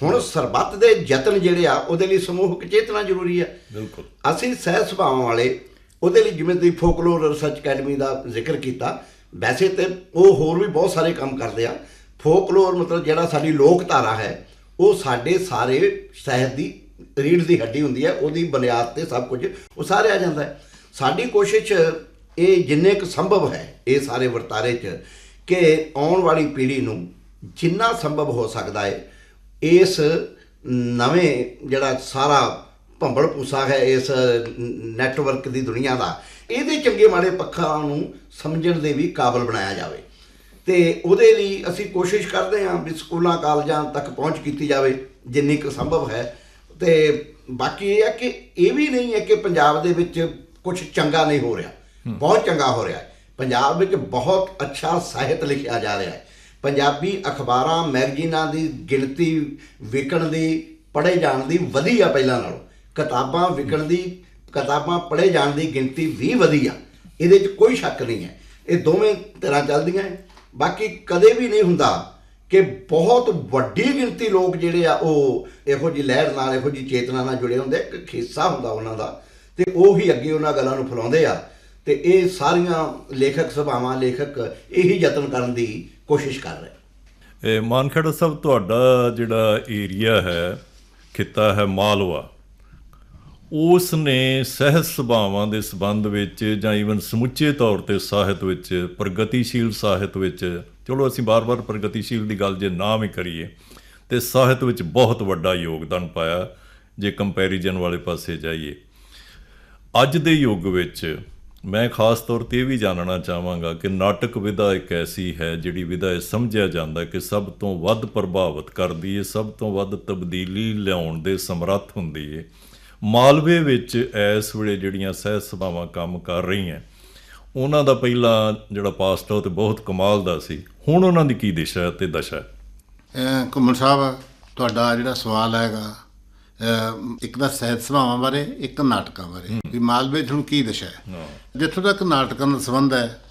Speaker 3: ਹੁਣ ਸਰਬੱਤ ਦੇ ਯਤਨ ਜਿਹੜੇ ਆ ਉਹਦੇ ਲਈ ਸਮੂਹਕ ਚੇਤਨਾ ਜ਼ਰੂਰੀ ਹੈ।
Speaker 1: ਬਿਲਕੁਲ।
Speaker 3: ਅਸੀਂ ਸਹਿ ਸੁਭਾਵਾਂ ਵਾਲੇ ਉਹਦੇ ਲਈ ਜਿਵੇਂ ਤੁਸੀਂ ਫੋਕਲੋਰ ਰਿਸਰਚ ਅਕੈਡਮੀ ਦਾ ਜ਼ਿਕਰ ਕੀਤਾ ਵੈਸੇ ਤੇ ਉਹ ਹੋਰ ਵੀ ਬਹੁਤ ਸਾਰੇ ਕੰਮ ਕਰਦੇ ਆ। ਫੋਕਲੋਰ ਮਤਲਬ ਜਿਹੜਾ ਸਾਡੀ ਲੋਕ ਧਾਰਾ ਹੈ ਉਹ ਸਾਡੇ ਸਾਰੇ ਸਾਹਿਤ ਦੀ ਰੀੜ ਦੀ ਹੱਡੀ ਹੁੰਦੀ ਹੈ, ਉਹਦੀ ਬੁਨਿਆਦ ਤੇ ਸਭ ਕੁਝ, ਉਹ ਸਾਰੇ ਆ ਜਾਂਦਾ ਹੈ। ਸਾਡੀ ਕੋਸ਼ਿਸ਼ ਇਹ ਜਿੰਨੇ ਕੁ ਸੰਭਵ ਹੈ, ਇਹ ਸਾਰੇ ਵਰਤਾਰੇ 'ਚ, ਕਿ ਆਉਣ ਵਾਲੀ ਪੀੜ੍ਹੀ ਨੂੰ ਜਿੰਨਾ ਸੰਭਵ ਹੋ ਸਕਦਾ ਹੈ, ਇਸ ਨਵੇਂ ਜਿਹੜਾ ਸਾਰਾ ਭੰਬਲ ਪੂਸਾ ਹੈ, ਇਸ ਨੈਟਵਰਕ ਦੀ ਦੁਨੀਆ ਦਾ, ਇਹਦੇ ਚੰਗੇ ਮਾੜੇ ਪੱਖਾਂ ਨੂੰ ਸਮਝਣ ਦੇ ਵੀ ਕਾਬਲ ਬਣਾਇਆ ਜਾਵੇ। ਤੇ ਉਹਦੇ ਲਈ ਅਸੀਂ ਕੋਸ਼ਿਸ਼ ਕਰਦੇ ਹਾਂ ਵੀ ਸਕੂਲਾਂ, ਕਾਲਜਾਂ ਤੱਕ ਪਹੁੰਚ ਕੀਤੀ ਜਾਵੇ, ਜਿੰਨੀ ਕੁ ਸੰਭਵ ਹੈ ਤੇ ਬਾਕੀ ਇਹ ਹੈ ਕਿ ਇਹ ਵੀ ਨਹੀਂ ਹੈ ਕਿ ਪੰਜਾਬ ਦੇ ਵਿੱਚ ਕੁਝ ਚੰਗਾ ਨਹੀਂ ਹੋ ਰਿਹਾ। ਬਹੁਤ ਚੰਗਾ ਹੋ ਰਿਹਾ ਹੈ। ਪੰਜਾਬ ਵਿੱਚ ਬਹੁਤ ਅੱਛਾ ਸਾਹਿਤ ਲਿਖਿਆ ਜਾ ਰਿਹਾ ਹੈ। ਪੰਜਾਬੀ ਅਖਬਾਰਾਂ ਮੈਗਜ਼ੀਨਾਂ ਦੀ ਗਿਣਤੀ ਵਿਕਣ ਦੀ ਪੜ੍ਹੇ ਜਾਣ ਦੀ ਵਧੀ ਆ ਪਹਿਲਾਂ ਨਾਲੋਂ। ਕਿਤਾਬਾਂ ਵਿਕਣ ਦੀ ਕਿਤਾਬਾਂ ਪੜ੍ਹੇ ਜਾਣ ਦੀ ਗਿਣਤੀ ਵੀ ਵਧੀ ਆ ਇਹਦੇ 'ਚ ਕੋਈ ਸ਼ੱਕ ਨਹੀਂ ਹੈ। ਇਹ ਦੋਵੇਂ ਤਰ੍ਹਾਂ ਚੱਲਦੀਆਂ ਹੈ। ਬਾਕੀ ਕਦੇ ਵੀ ਨਹੀਂ ਹੁੰਦਾ ਕਿ ਬਹੁਤ ਵੱਡੀ ਗਿਣਤੀ ਲੋਕ ਜਿਹੜੇ ਆ ਉਹ ਇਹੋ ਜੀ ਲਹਿਰ ਨਾਲ, ਇਹੋ ਜੀ ਚੇਤਨਾ ਨਾਲ ਜੁੜੇ ਹੁੰਦੇ ਇੱਕ ਖੇਸਾ ਹੁੰਦਾ ਉਹਨਾਂ ਦਾ ਤੇ ਉਹ ਹੀ ਅੱਗੇ ਉਹਨਾਂ ਗੱਲਾਂ ਨੂੰ ਫੈਲਾਉਂਦੇ ਆ ਤੇ ਇਹ ਸਾਰੀਆਂ ਲੇਖਕ ਸਭਾਵਾਂ, ਲੇਖਕ ਇਹੀ ਯਤਨ ਕਰਨ ਦੀ ਕੋਸ਼ਿਸ਼ ਕਰ ਰਹੇ।
Speaker 1: ਇਹ ਮਾਨਖੜਾ ਸਾਹਿਬ, ਤੁਹਾਡਾ ਜਿਹੜਾ ਏਰੀਆ ਹੈ, ਖਿੱਤਾ ਹੈ ਮਾਲਵਾ। ਉਸ ਨੇ ਸਹਿਜ ਸੁਭਾਵਾਂ ਦੇ ਸੰਬੰਧ ਵਿੱਚ ਜਾਂ ਈਵਨ ਸਮੁੱਚੇ ਤੌਰ ਤੇ ਸਾਹਿਤ ਵਿੱਚ, ਪ੍ਰਗਤੀਸ਼ੀਲ ਸਾਹਿਤ ਵਿੱਚ, ਚਲੋ ਅਸੀਂ ਬਾਰ-ਬਾਰ ਪ੍ਰਗਤੀਸ਼ੀਲ ਦੀ ਗੱਲ ਜੇ ਨਾ ਵੀ ਕਰੀਏ, ਤੇ ਸਾਹਿਤ ਵਿੱਚ ਬਹੁਤ ਵੱਡਾ ਯੋਗਦਾਨ ਪਾਇਆ, ਜੇ ਕੰਪੈਰੀਜ਼ਨ ਵਾਲੇ ਪਾਸੇ ਜਾਈਏ। ਅੱਜ ਦੇ ਯੁੱਗ ਵਿੱਚ ਮੈਂ ਖਾਸ ਤੌਰ ਤੇ ਇਹ ਵੀ ਜਾਣਨਾ ਚਾਹਾਂਗਾ ਕਿ ਨਾਟਕ ਵਿਧਾ ਇੱਕ ਐਸੀ ਹੈ ਜਿਹੜੀ ਵਿਧਾ ਇਹ ਸਮਝਿਆ ਜਾਂਦਾ ਕਿ ਸਭ ਤੋਂ ਵੱਧ ਪ੍ਰਭਾਵਿਤ ਕਰਦੀ ਹੈ ਸਭ ਤੋਂ ਵੱਧ ਤਬਦੀਲੀ ਲਿਆਉਣ ਦੇ ਸਮਰੱਥ ਹੁੰਦੀ ਹੈ ਮਾਲਵੇ ਵਿੱਚ ਇਸ ਵੇਲੇ ਜਿਹੜੀਆਂ ਸਹਿਜ ਸਭਾਵਾਂ ਕੰਮ ਕਰ ਰਹੀਆਂ ਉਹਨਾਂ ਦਾ ਪਹਿਲਾ ਜਿਹੜਾ ਪਾਸਟ ਉਹ ਤੇ ਬਹੁਤ ਕਮਾਲ ਦਾ ਸੀ। ਹੁਣ ਉਹਨਾਂ ਦੀ ਕੀ ਦਿਸ਼ਾ ਤੇ ਦਸ਼ਾ?
Speaker 4: ਘੁੰਮਣ ਸਾਹਿਬ ਤੁਹਾਡਾ ਜਿਹੜਾ ਸਵਾਲ ਹੈਗਾ ਇੱਕ ਤਾਂ ਸਹਿਤ ਸਭਾਵਾਂ ਬਾਰੇ ਇੱਕ ਨਾਟਕਾਂ ਬਾਰੇ। ਵੀ ਮਾਲਵੇ ਹੁਣ ਕੀ ਦਸ਼ਾ ਹੈ। ਜਿੱਥੋਂ ਤੱਕ ਨਾਟਕਾਂ ਦਾ ਸੰਬੰਧ ਹੈ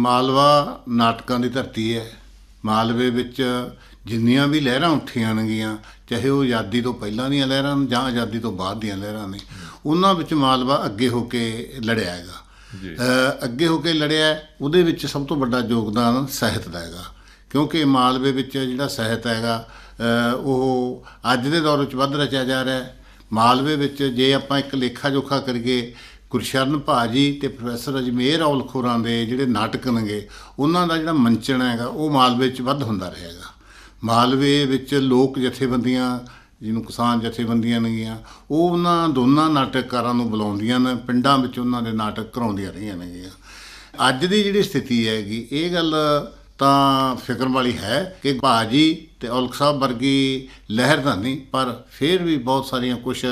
Speaker 4: ਮਾਲਵਾ ਨਾਟਕਾਂ ਦੀ ਧਰਤੀ ਹੈ। ਮਾਲਵੇ ਵਿੱਚ ਜਿੰਨੀਆਂ ਵੀ ਲਹਿਰਾਂ ਉੱਠੀਆਂ ਨੇਗੀਆਂ ਚਾਹੇ ਉਹ ਆਜ਼ਾਦੀ ਤੋਂ ਪਹਿਲਾਂ ਦੀਆਂ ਲਹਿਰਾਂ ਨੇ ਜਾਂ ਆਜ਼ਾਦੀ ਤੋਂ ਬਾਅਦ ਦੀਆਂ ਲਹਿਰਾਂ ਨੇ ਉਹਨਾਂ ਵਿੱਚ ਮਾਲਵਾ ਅੱਗੇ ਹੋ ਕੇ ਲੜਿਆ ਹੈਗਾ। ਅਹ ਅੱਗੇ ਹੋ ਕੇ ਲੜਿਆ ਉਹਦੇ ਵਿੱਚ ਸਭ ਤੋਂ ਵੱਡਾ ਯੋਗਦਾਨ ਸਾਹਿਤ ਦਾ ਹੈਗਾ। ਕਿਉਂਕਿ ਮਾਲਵੇ ਵਿੱਚ ਜਿਹੜਾ ਸਾਹਿਤ ਹੈਗਾ ਉਹ ਅੱਜ ਦੇ ਦੌਰ ਵਿੱਚ ਵੱਧ ਰਚਿਆ ਜਾ ਰਿਹਾ ਹੈ। ਮਾਲਵੇ ਵਿੱਚ ਜੇ ਆਪਾਂ ਇੱਕ ਲੇਖਾ ਜੋਖਾ ਕਰੀਏ ਗੁਰਸ਼ਰਨ ਭਾਜੀ ਤੇ ਪ੍ਰੋਫੈਸਰ ਅਜਮੇਰ ਔਲਖੋਰਾਂ ਦੇ ਜਿਹੜੇ ਨਾਟਕ ਨੇਗੇ ਉਹਨਾਂ ਦਾ ਜਿਹੜਾ ਮੰਚਣ ਹੈਗਾ ਉਹ ਮਾਲਵੇ 'ਚ ਵੱਧ ਹੁੰਦਾ ਰਹੇਗਾ ਮਾਲਵੇ ਵਿੱਚ ਲੋਕ ਜਥੇਬੰਦੀਆਂ, ਜਿਹਨੂੰ ਕਿਸਾਨ ਜਥੇਬੰਦੀਆਂ ਨੇਗੀਆਂ, ਉਹ ਉਹਨਾਂ ਦੋਨਾਂ ਨਾਟਕਕਾਰਾਂ ਨੂੰ ਬੁਲਾਉਂਦੀਆਂ ਨੇ, ਪਿੰਡਾਂ ਵਿੱਚ ਉਹਨਾਂ ਦੇ ਨਾਟਕ ਕਰਾਉਂਦੀਆਂ ਰਹੀਆਂ ਨੇਗੀਆਂ। ਅੱਜ ਦੀ ਜਿਹੜੀ ਸਥਿਤੀ ਹੈਗੀ, ਇਹ ਗੱਲ ਤਾਂ ਫਿਕਰ ਵਾਲੀ ਹੈ ਕਿ ਬਾਜੀ ਤੇ ਔਲਖ ਸਾਹਿਬ ਵਰਗੀ ਲਹਿਰ ਤਾਂ ਨਹੀਂ, ਪਰ ਫਿਰ ਵੀ ਬਹੁਤ ਸਾਰੀਆਂ ਕੁਝ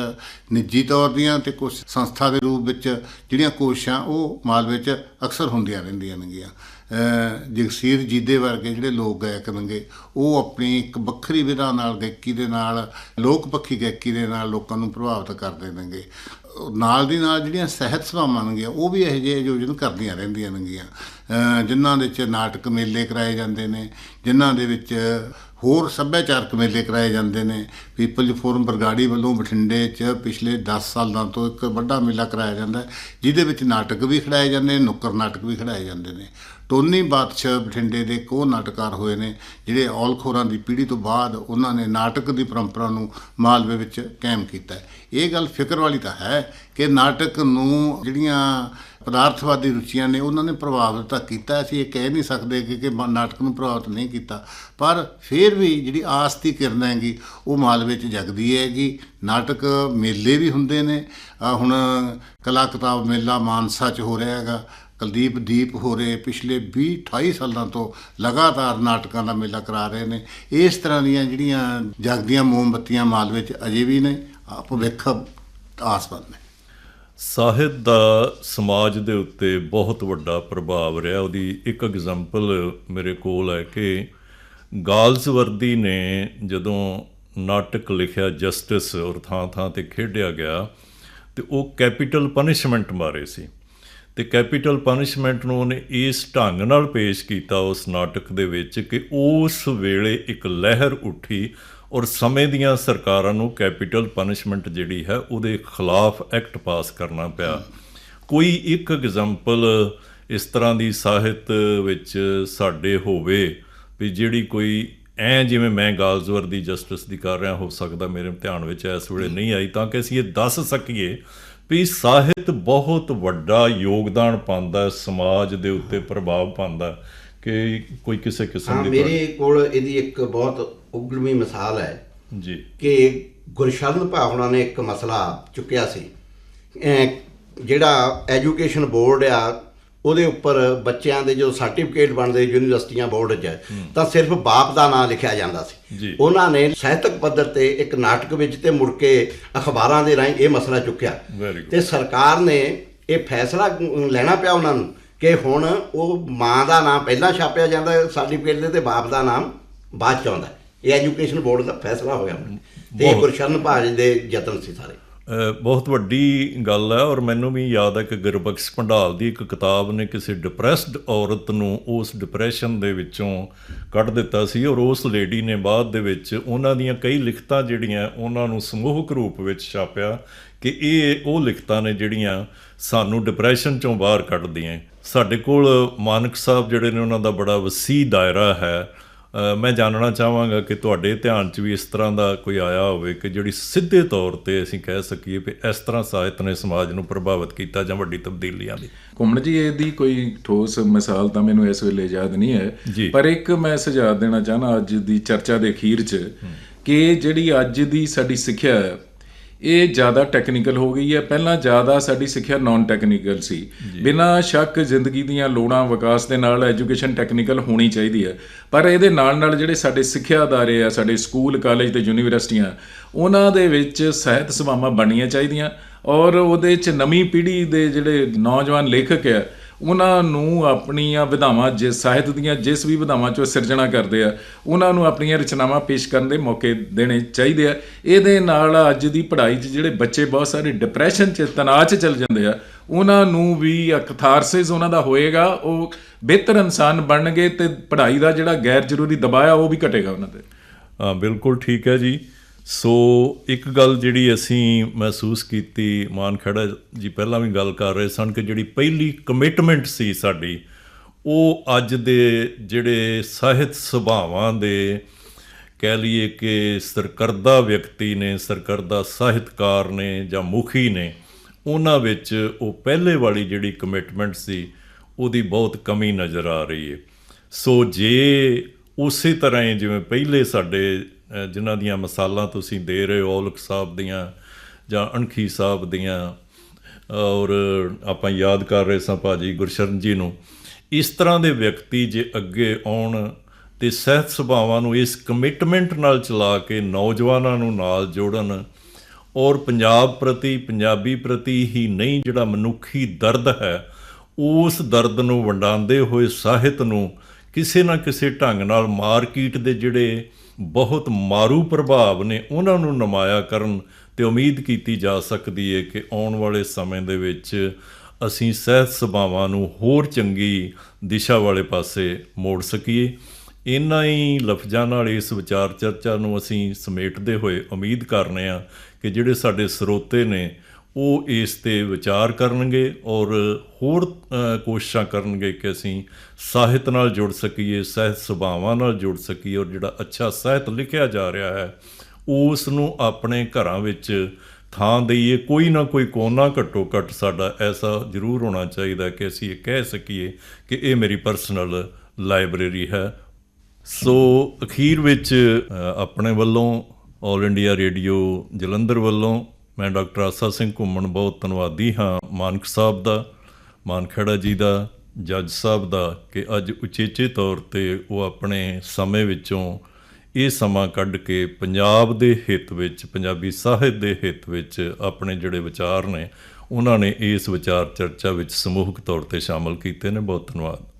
Speaker 4: ਨਿੱਜੀ ਤੌਰ ਦੀਆਂ ਤੇ ਕੁਝ ਸੰਸਥਾ ਦੇ ਰੂਪ ਵਿੱਚ ਜਿਹੜੀਆਂ ਕੋਸ਼ਿਸ਼ਾਂ ਉਹ ਮਾਲਵੇ 'ਚ ਅਕਸਰ ਹੁੰਦੀਆਂ ਰਹਿੰਦੀਆਂ ਨੇਗੀਆਂ। ਜਗਸੀਰ ਜੀਦੇ ਵਰਗੇ ਜਿਹੜੇ ਲੋਕ ਗਾਇਕ ਨੇਗੇ, ਉਹ ਆਪਣੀ ਇੱਕ ਵੱਖਰੀ ਵਿਧਾ ਨਾਲ ਗਾਇਕੀ ਦੇ ਨਾਲ, ਲੋਕ ਪੱਖੀ ਗਾਇਕੀ ਦੇ ਨਾਲ ਲੋਕਾਂ ਨੂੰ ਪ੍ਰਭਾਵਿਤ ਕਰਦੇ ਨੇਗੇ। ਨਾਲ ਦੀ ਨਾਲ ਜਿਹੜੀਆਂ ਸਹਿਤ ਸਭਾਵਾਂ ਨੇਗੀਆਂ, ਉਹ ਵੀ ਇਹੋ ਜਿਹੇ ਆਯੋਜਨ ਕਰਦੀਆਂ ਰਹਿੰਦੀਆਂ ਨੇਗੀਆਂ। ਜਿਨ੍ਹਾਂ ਦੇ ਵਿੱਚ ਨਾਟਕ ਮੇਲੇ ਕਰਾਏ ਜਾਂਦੇ ਨੇ, ਜਿਨ੍ਹਾਂ ਦੇ ਵਿੱਚ ਹੋਰ ਸੱਭਿਆਚਾਰਕ ਮੇਲੇ ਕਰਾਏ ਜਾਂਦੇ ਨੇ। ਪੀਪਲ ਫੋਰਮ ਬਰਗਾੜੀ ਵੱਲੋਂ ਬਠਿੰਡੇ 'ਚ ਪਿਛਲੇ 10 ਸਾਲਾਂ ਤੋਂ ਇੱਕ ਵੱਡਾ ਮੇਲਾ ਕਰਾਇਆ ਜਾਂਦਾ ਜਿਹਦੇ ਵਿੱਚ ਨਾਟਕ ਵੀ ਖਿਡਾਏ ਜਾਂਦੇ ਨੇ, ਨੁੱਕਰ ਨਾਟਕ ਵੀ ਖਿਡਾਏ ਜਾਂਦੇ ਨੇ। ਟੋਨੀ ਬਾਦਸ਼ਾਹ ਬਠਿੰਡੇ ਦੇ ਕੋ ਨਾਟਕਾਰ ਹੋਏ ਨੇ, ਜਿਹੜੇ ਔਲਖੋਰਾਂ ਦੀ ਪੀੜ੍ਹੀ ਤੋਂ ਬਾਅਦ ਉਹਨਾਂ ਨੇ ਨਾਟਕ ਦੀ ਪਰੰਪਰਾ ਨੂੰ ਮਾਲਵੇ ਵਿੱਚ ਕਾਇਮ ਕੀਤਾ ਇਹ ਗੱਲ ਫਿਕਰ ਵਾਲੀ ਤਾਂ ਹੈ ਕਿ ਨਾਟਕ ਨੂੰ ਜਿਹੜੀਆਂ ਪਦਾਰਥਵਾਦੀ ਰੁਚੀਆਂ ਨੇ, ਉਹਨਾਂ ਨੇ ਪ੍ਰਭਾਵਿਤ ਤਾਂ ਕੀਤਾ ਅਸੀਂ ਇਹ ਕਹਿ ਨਹੀਂ ਸਕਦੇ ਕਿ ਕਿ ਨਾਟਕ ਨੂੰ ਪ੍ਰਭਾਵਿਤ ਨਹੀਂ ਕੀਤਾ, ਪਰ ਫਿਰ ਵੀ ਜਿਹੜੀ ਆਸ ਦੀ ਕਿਰਨ ਹੈਗੀ, ਉਹ ਮਾਲਵੇ 'ਚ ਜਗਦੀ ਹੈਗੀ। ਨਾਟਕ ਮੇਲੇ ਵੀ ਹੁੰਦੇ ਨੇ। ਹੁਣ ਕਲਾ ਕਿਤਾਬ ਮੇਲਾ ਮਾਨਸਾ 'ਚ ਹੋ ਰਿਹਾ ਹੈਗਾ। ਕੁਲਦੀਪ ਦੀਪ ਹੋਰੇ ਪਿਛਲੇ 20 28 ਸਾਲਾਂ ਤੋਂ ਲਗਾਤਾਰ ਨਾਟਕਾਂ ਦਾ ਮੇਲਾ ਕਰਾ ਰਹੇ ਨੇ। ਇਸ ਤਰ੍ਹਾਂ ਦੀਆਂ ਜਿਹੜੀਆਂ ਜਗਦੀਆਂ ਮੋਮਬੱਤੀਆਂ ਮਾਲ ਵਿੱਚ ਅਜੇ ਵੀ ਨੇ ਭਵਿੱਖ ਆਸਪਦ ਨੇ।
Speaker 1: ਸਾਹਿਤ ਦਾ ਸਮਾਜ ਦੇ ਉੱਤੇ ਬਹੁਤ ਵੱਡਾ ਪ੍ਰਭਾਵ ਰਿਹਾ। ਉਹਦੀ ਇੱਕ ਐਗਜ਼ਾਮਪਲ ਮੇਰੇ ਕੋਲ ਹੈ ਕਿ ਗਾਲਸਵਰਦੀ ਨੇ ਜਦੋਂ ਨਾਟਕ ਲਿਖਿਆ ਜਸਟਿਸ ਔਰ ਥਾਂ ਥਾਂ ਤੇ ਖੇਡਿਆ ਗਿਆ, ਤੇ ਉਹ ਕੈਪੀਟਲ ਪਨਿਸ਼ਮੈਂਟ ਮਾਰੇ ਸੀ। ਤੇ ਕੈਪੀਟਲ ਪਨਿਸ਼ਮੈਂਟ ਨੂੰ ਉਹਨੇ ਇਸ ਢੰਗ ਨਾਲ ਪੇਸ਼ ਕੀਤਾ ਉਸ ਨਾਟਕ ਦੇ ਵਿੱਚ ਕਿ ਉਸ ਵੇਲੇ ਇੱਕ ਲਹਿਰ ਉੱਠੀ ਔਰ ਸਮੇਂ ਦੀਆਂ ਸਰਕਾਰਾਂ ਨੂੰ ਕੈਪੀਟਲ ਪਨਿਸ਼ਮੈਂਟ ਜਿਹੜੀ ਹੈ ਉਹਦੇ ਖਿਲਾਫ ਐਕਟ ਪਾਸ ਕਰਨਾ ਪਿਆ। ਕੋਈ ਇੱਕ ਐਗਜ਼ਾਮਪਲ ਇਸ ਤਰ੍ਹਾਂ ਦੀ ਸਾਹਿਤ ਵਿੱਚ ਸਾਡੇ ਹੋਵੇ ਵੀ ਜਿਹੜੀ ਕੋਈ ਐ ਜਿਵੇਂ ਮੈਂ ਗਾਲਜ਼ਵਰ ਦੀ ਜਸਟਿਸ ਦੀ ਕਰ ਰਿਹਾ, ਹੋ ਸਕਦਾ ਮੇਰੇ ਧਿਆਨ ਵਿੱਚ ਇਸ ਵੇਲੇ ਨਹੀਂ ਆਈ, ਤਾਂ ਕਿ ਅਸੀਂ ਇਹ ਦੱਸ ਸਕੀਏ ਵੀ ਸਾਹਿਤ ਬਹੁਤ ਵੱਡਾ ਯੋਗਦਾਨ ਪਾਉਂਦਾ ਹੈ, ਸਮਾਜ ਦੇ ਉੱਤੇ ਪ੍ਰਭਾਵ ਪਾਉਂਦਾ ਕਿ ਕੋਈ ਕਿਸੇ ਕਿਸਮ ਦੀ
Speaker 3: ਮੇਰੇ ਕੋਲ ਇਹਦੀ ਇੱਕ ਬਹੁਤ ਉਗੜਵੀਂ ਮਿਸਾਲ ਹੈ
Speaker 1: ਜੀ।
Speaker 3: ਕਿ ਗੁਰਸ਼ਰਨ ਭਾਵਨਾ ਨੇ ਇੱਕ ਮਸਲਾ ਚੁੱਕਿਆ ਸੀ। ਜਿਹੜਾ ਐਜੂਕੇਸ਼ਨ ਬੋਰਡ ਆ ਉਹਦੇ ਉੱਪਰ ਬੱਚਿਆਂ ਦੇ ਜੋ ਸਰਟੀਫਿਕੇਟ ਬਣਦੇ ਯੂਨੀਵਰਸਿਟੀਆਂ ਬੋਰਡ 'ਚ ਤਾਂ ਸਿਰਫ ਬਾਪ ਦਾ ਨਾਮ ਲਿਖਿਆ ਜਾਂਦਾ ਸੀ। ਉਹਨਾਂ ਨੇ ਸਾਹਿਤਕ ਪੱਧਰ ਤੇ ਇੱਕ ਨਾਟਕ ਵਿੱਚ ਤੇ ਮੁੜ ਕੇ ਅਖਬਾਰਾਂ ਦੇ ਰਾਹੀਂ ਇਹ ਮਸਲਾ ਚੁੱਕਿਆ. ਤੇ ਸਰਕਾਰ ਨੇ ਇਹ ਫੈਸਲਾ ਲੈਣਾ ਪਿਆ ਉਹਨਾਂ ਨੂੰ ਕਿ ਹੁਣ ਉਹ ਮਾਂ ਦਾ ਨਾਮ ਪਹਿਲਾਂ ਛਾਪਿਆ ਜਾਂਦਾ ਸਰਟੀਫਿਕੇਟ ਦੇ ਤੇ ਬਾਪ ਦਾ ਨਾਮ ਬਾਅਦ ਚ ਆਉਂਦਾ ਇਹ ਐਜੂਕੇਸ਼ਨ ਬੋਰਡ ਦਾ ਫੈਸਲਾ ਹੋਇਆ ਤੇ। ਗੁਰਸ਼ਰਨ ਭਾਜ ਦੇ ਯਤਨ ਸੀ ਸਾਰੇ
Speaker 1: ਬਹੁਤ ਵੱਡੀ ਗੱਲ ਹੈ ਔਰ ਮੈਨੂੰ ਵੀ ਯਾਦ ਹੈ ਕਿ ਗੁਰਬਖਸ਼ ਭੰਡਾਲ ਦੀ ਇੱਕ ਕਿਤਾਬ ਨੇ ਕਿਸੇ ਡਿਪਰੈਸਡ ਔਰਤ ਨੂੰ ਉਸ ਡਿਪਰੈਸ਼ਨ ਦੇ ਵਿੱਚੋਂ ਕੱਢ ਦਿੱਤਾ ਸੀ ਔਰ ਉਸ ਲੇਡੀ ਨੇ ਬਾਅਦ ਦੇ ਵਿੱਚ ਉਹਨਾਂ ਦੀਆਂ ਕਈ ਲਿਖਤਾਂ ਜਿਹੜੀਆਂ ਉਹਨਾਂ ਨੂੰ ਸਮੂਹਕ ਰੂਪ ਵਿੱਚ ਛਾਪਿਆ ਕਿ ਇਹ ਉਹ ਲਿਖਤਾਂ ਨੇ ਜਿਹੜੀਆਂ ਸਾਨੂੰ ਡਿਪਰੈਸ਼ਨ ਚੋਂ ਬਾਹਰ ਕੱਢਦੀਆਂ ਸਾਡੇ ਕੋਲ ਮਾਨਕ ਸਾਹਿਬ ਜਿਹੜੇ ਨੇ ਉਹਨਾਂ ਦਾ ਬੜਾ ਵਸੀ ਦਾਇਰਾ ਹੈ ਮੈਂ ਜਾਣਨਾ ਚਾਹਾਂਗਾ ਕਿ ਤੁਹਾਡੇ ਧਿਆਨ 'ਚ ਵੀ ਇਸ ਤਰ੍ਹਾਂ ਦਾ ਕੋਈ ਆਇਆ ਹੋਵੇ ਕਿ ਜਿਹੜੀ ਸਿੱਧੇ ਤੌਰ ਤੇ ਅਸੀਂ ਕਹਿ ਸਕੀਏ ਵੀ ਇਸ ਤਰ੍ਹਾਂ ਸਾਹਿਤ ਨੇ ਸਮਾਜ ਨੂੰ ਪ੍ਰਭਾਵਿਤ ਕੀਤਾ ਜਾਂ ਵੱਡੀ ਤਬਦੀਲੀਆਂ ਦੀ।
Speaker 2: ਘੁੰਮਣ ਜੀ ਇਹਦੀ ਕੋਈ ਠੋਸ ਮਿਸਾਲ ਤਾਂ ਮੈਨੂੰ ਇਸ ਵੇਲੇ ਯਾਦ ਨਹੀਂ। ਹੈ। ਪਰ ਇੱਕ ਮੈਂ ਸੁਝਾਅ ਦੇਣਾ ਚਾਹਨਾ ਅੱਜ ਦੀ ਚਰਚਾ ਦੇ ਅਖੀਰ 'ਚ ਕਿ ਜਿਹੜੀ ਅੱਜ ਦੀ ਸਾਡੀ ਸਿੱਖਿਆ ਹੈ ਇਹ ਜ਼ਿਆਦਾ ਟੈਕਨੀਕਲ ਹੋ ਗਈ ਹੈ। ਪਹਿਲਾਂ ਜ਼ਿਆਦਾ ਸਾਡੀ ਸਿੱਖਿਆ ਨਾਨ ਟੈਕਨੀਕਲ ਸੀ ਬਿਨਾਂ ਸ਼ੱਕ ਜ਼ਿੰਦਗੀ ਦੀਆਂ ਲੋੜਾਂ ਵਿਕਾਸ ਦੇ ਨਾਲ ਐਜੂਕੇਸ਼ਨ ਟੈਕਨੀਕਲ ਹੋਣੀ ਚਾਹੀਦੀ ਹੈ। ਪਰ ਇਹਦੇ ਨਾਲ ਨਾਲ ਜਿਹੜੇ ਸਾਡੇ ਸਿੱਖਿਆ ਅਦਾਰੇ ਆ ਸਾਡੇ ਸਕੂਲ ਕਾਲਜ ਤੇ ਯੂਨੀਵਰਸਿਟੀਆਂ ਉਹਨਾਂ ਦੇ ਵਿੱਚ ਸਾਹਿਤ ਸਭਾਵਾਂ ਬਣਨੀਆਂ ਚਾਹੀਦੀਆਂ ਔਰ ਉਹਦੇ 'ਚ ਨਵੀਂ ਪੀੜ੍ਹੀ ਦੇ ਜਿਹੜੇ ਨੌਜਵਾਨ ਲੇਖਕ ਆ ਉਹਨਾਂ ਨੂੰ ਆਪਣੀਆਂ ਵਿਧਾਵਾਂ, ਜਿਸ ਸਾਹਿਤ ਦੀਆਂ ਜਿਸ ਵੀ ਵਿਧਾਵਾਂ ਚੋਂ ਸਿਰਜਣਾ ਕਰਦੇ ਆ, ਉਹਨਾਂ ਨੂੰ ਆਪਣੀਆਂ ਰਚਨਾਵਾਂ ਪੇਸ਼ ਕਰਨ ਦੇ ਮੌਕੇ ਦੇਣੇ ਚਾਹੀਦੇ ਆ। ਇਹਦੇ ਨਾਲ ਅੱਜ ਦੀ ਪੜ੍ਹਾਈ 'ਚ ਜਿਹੜੇ ਬੱਚੇ ਬਹੁਤ ਸਾਰੇ ਡਿਪਰੈਸ਼ਨ 'ਚ, ਤਣਾਅ 'ਚ ਚਲ ਜਾਂਦੇ ਆ, ਉਹਨਾਂ ਨੂੰ ਵੀ ਕਥਾਰਸਿਸ ਉਹਨਾਂ ਦਾ ਹੋਏਗਾ, ਉਹ ਬਿਹਤਰ ਇਨਸਾਨ ਬਣਨਗੇ ਤੇ ਪੜ੍ਹਾਈ ਦਾ ਜਿਹੜਾ ਗੈਰ ਜ਼ਰੂਰੀ ਦਬਾਅ ਆ, ਉਹ ਵੀ ਘਟੇਗਾ ਉਹਨਾਂ ਤੇ।
Speaker 1: ਹਾਂ ਬਿਲਕੁਲ ਠੀਕ ਹੈ ਜੀ। ਸੋ ਇੱਕ ਗੱਲ ਜਿਹੜੀ ਅਸੀਂ ਮਹਿਸੂਸ ਕੀਤੀ, ਮਾਨ ਖੜਾ ਜੀ ਪਹਿਲਾਂ ਵੀ ਗੱਲ ਕਰ ਰਹੇ ਸਨ ਕਿ ਜਿਹੜੀ ਪਹਿਲੀ ਕਮਿਟਮੈਂਟ ਸੀ ਸਾਡੀ, ਉਹ ਅੱਜ ਦੇ ਜਿਹੜੇ ਸਾਹਿਤ ਸੁਭਾਵਾਂ ਦੇ ਕਹਿ ਲਈਏ ਕਿ ਸਰਕਰਦਾ ਵਿਅਕਤੀ ਨੇ, ਸਰਕਰਦਾ ਸਾਹਿਤਕਾਰ ਨੇ ਜਾਂ ਮੁਖੀ ਨੇ, ਉਹਨਾਂ ਵਿੱਚ ਉਹ ਪਹਿਲੇ ਵਾਲੀ ਜਿਹੜੀ ਕਮਿਟਮੈਂਟ ਸੀ, ਉਹਦੀ ਬਹੁਤ ਕਮੀ ਨਜ਼ਰ ਆ ਰਹੀ ਹੈ। ਸੋ ਜੇ ਉਸੇ ਤਰ੍ਹਾਂ ਹੀ ਜਿਵੇਂ ਪਹਿਲੇ ਸਾਡੇ ਜਿਨ੍ਹਾਂ ਦੀਆਂ ਮਸਾਲਾਂ ਤੁਸੀਂ ਦੇ ਰਹੇ ਹੋ, ਔਲਖ ਸਾਹਿਬ ਦੀਆਂ ਜਾਂ ਅਣਖੀ ਸਾਹਿਬ ਦੀਆਂ ਔਰ ਆਪਾਂ ਯਾਦ ਕਰ ਰਹੇ ਸਾਂ ਭਾਜੀ ਗੁਰਸ਼ਰਨ ਜੀ ਨੂੰ, ਇਸ ਤਰ੍ਹਾਂ ਦੇ ਵਿਅਕਤੀ ਜੇ ਅੱਗੇ ਆਉਣ ਤੇ ਸਹਿਤ ਸੁਭਾਵਾਂ ਨੂੰ ਇਸ ਕਮਿਟਮੈਂਟ ਨਾਲ ਚਲਾ ਕੇ ਨੌਜਵਾਨਾਂ ਨੂੰ ਨਾਲ ਜੋੜਨ, ਔਰ ਪੰਜਾਬ ਪ੍ਰਤੀ, ਪੰਜਾਬੀ ਪ੍ਰਤੀ ਹੀ ਨਹੀਂ ਜਿਹੜਾ ਮਨੁੱਖੀ ਦਰਦ ਹੈ, ਉਸ ਦਰਦ ਨੂੰ ਵੰਡਾਉਂਦੇ ਹੋਏ ਸਾਹਿਤ ਨੂੰ ਕਿਸੇ ਨਾ ਕਿਸੇ ਢੰਗ ਨਾਲ ਮਾਰਕੀਟ ਦੇ ਜਿਹੜੇ ਬਹੁਤ ਮਾਰੂ ਪ੍ਰਭਾਵ ਨੇ ਉਹਨਾਂ ਨੂੰ ਨਮਾਇਆ ਕਰਨ ਤੇ ਉਮੀਦ ਕੀਤੀ ਜਾ ਸਕਦੀ ਹੈ ਕਿ ਆਉਣ ਵਾਲੇ ਸਮੇਂ ਦੇ ਵਿੱਚ ਅਸੀਂ ਸਿਹਤ ਸਭਾਵਾਂ ਨੂੰ ਹੋਰ ਚੰਗੀ ਦਿਸ਼ਾ ਵਾਲੇ ਪਾਸੇ ਮੋੜ ਸਕੀਏ। ਇਨ੍ਹਾਂ ਹੀ ਲਫ਼ਜ਼ਾਂ ਨਾਲ ਇਸ ਵਿਚਾਰ ਚਰਚਾ ਨੂੰ ਅਸੀਂ ਸਮੇਟਦੇ ਹੋਏ ਉਮੀਦ ਕਰਨੇ ਆ ਕਿ ਜਿਹੜੇ ਸਾਡੇ ਸਰੋਤੇ ਨੇ ਉਹ ਇਸ ਤੇ ਵਿਚਾਰ ਕਰਨਗੇ ਔਰ ਹੋਰ ਕੋਸ਼ਿਸ਼ਾਂ ਕਰਨਗੇ ਕਿ ਅਸੀਂ ਸਾਹਿਤ ਨਾਲ ਜੁੜ ਸਕੀਏ, ਸਾਹਿਤ ਸੁਭਾਵਾਂ ਨਾਲ ਜੁੜ ਸਕੀਏ ਔਰ ਜਿਹੜਾ ਅੱਛਾ ਸਾਹਿਤ ਲਿਖਿਆ ਜਾ ਰਿਹਾ ਹੈ, ਉਸ ਨੂੰ ਆਪਣੇ ਘਰਾਂ ਵਿੱਚ ਥਾਂ ਦਈਏ। ਕੋਈ ਨਾ ਕੋਈ ਕੋਨਾ ਘੱਟੋ ਘੱਟ ਸਾਡਾ ਐਸਾ ਜ਼ਰੂਰ ਹੋਣਾ ਚਾਹੀਦਾ ਕਿ ਅਸੀਂ ਇਹ ਕਹਿ ਸਕੀਏ ਕਿ ਇਹ ਮੇਰੀ ਪਰਸਨਲ ਲਾਇਬ੍ਰੇਰੀ ਹੈ। ਸੋ ਅਖੀਰ ਵਿੱਚ ਆਪਣੇ ਵੱਲੋਂ 올 ਇੰਡੀਆ ਰੇਡੀਓ ਜਲੰਧਰ ਵੱਲੋਂ ਮੈਂ ਡਾਕਟਰ ਆਸਾ ਸਿੰਘ ਘੁੰਮਣ ਬਹੁਤ ਧੰਨਵਾਦੀ ਹਾਂ। ਮਾਨਕ ਸਾਹਿਬ ਦਾ ਮਾਨਖੜਾ ਜੀ ਦਾ, ਜੱਜ ਸਾਹਿਬ ਦਾ ਕਿ ਅੱਜ ਉਚੇਚੇ ਤੌਰ ਤੇ ਉਹ ਆਪਣੇ ਸਮੇਂ ਵਿੱਚੋਂ ਇਹ ਸਮਾਂ ਕੱਢ ਕੇ ਪੰਜਾਬ ਦੇ ਹਿੱਤ ਵਿੱਚ, ਪੰਜਾਬੀ ਸਾਹਿਤ ਦੇ ਹਿੱਤ ਵਿੱਚ ਆਪਣੇ ਜਿਹੜੇ ਵਿਚਾਰ ਨੇ, ਉਹਨਾਂ ਨੇ ਇਸ ਵਿਚਾਰ ਚਰਚਾ ਵਿੱਚ ਸਮੂਹਕ ਤੌਰ ਤੇ ਸ਼ਾਮਲ ਕੀਤੇ ਨੇ। ਬਹੁਤ ਧੰਨਵਾਦ।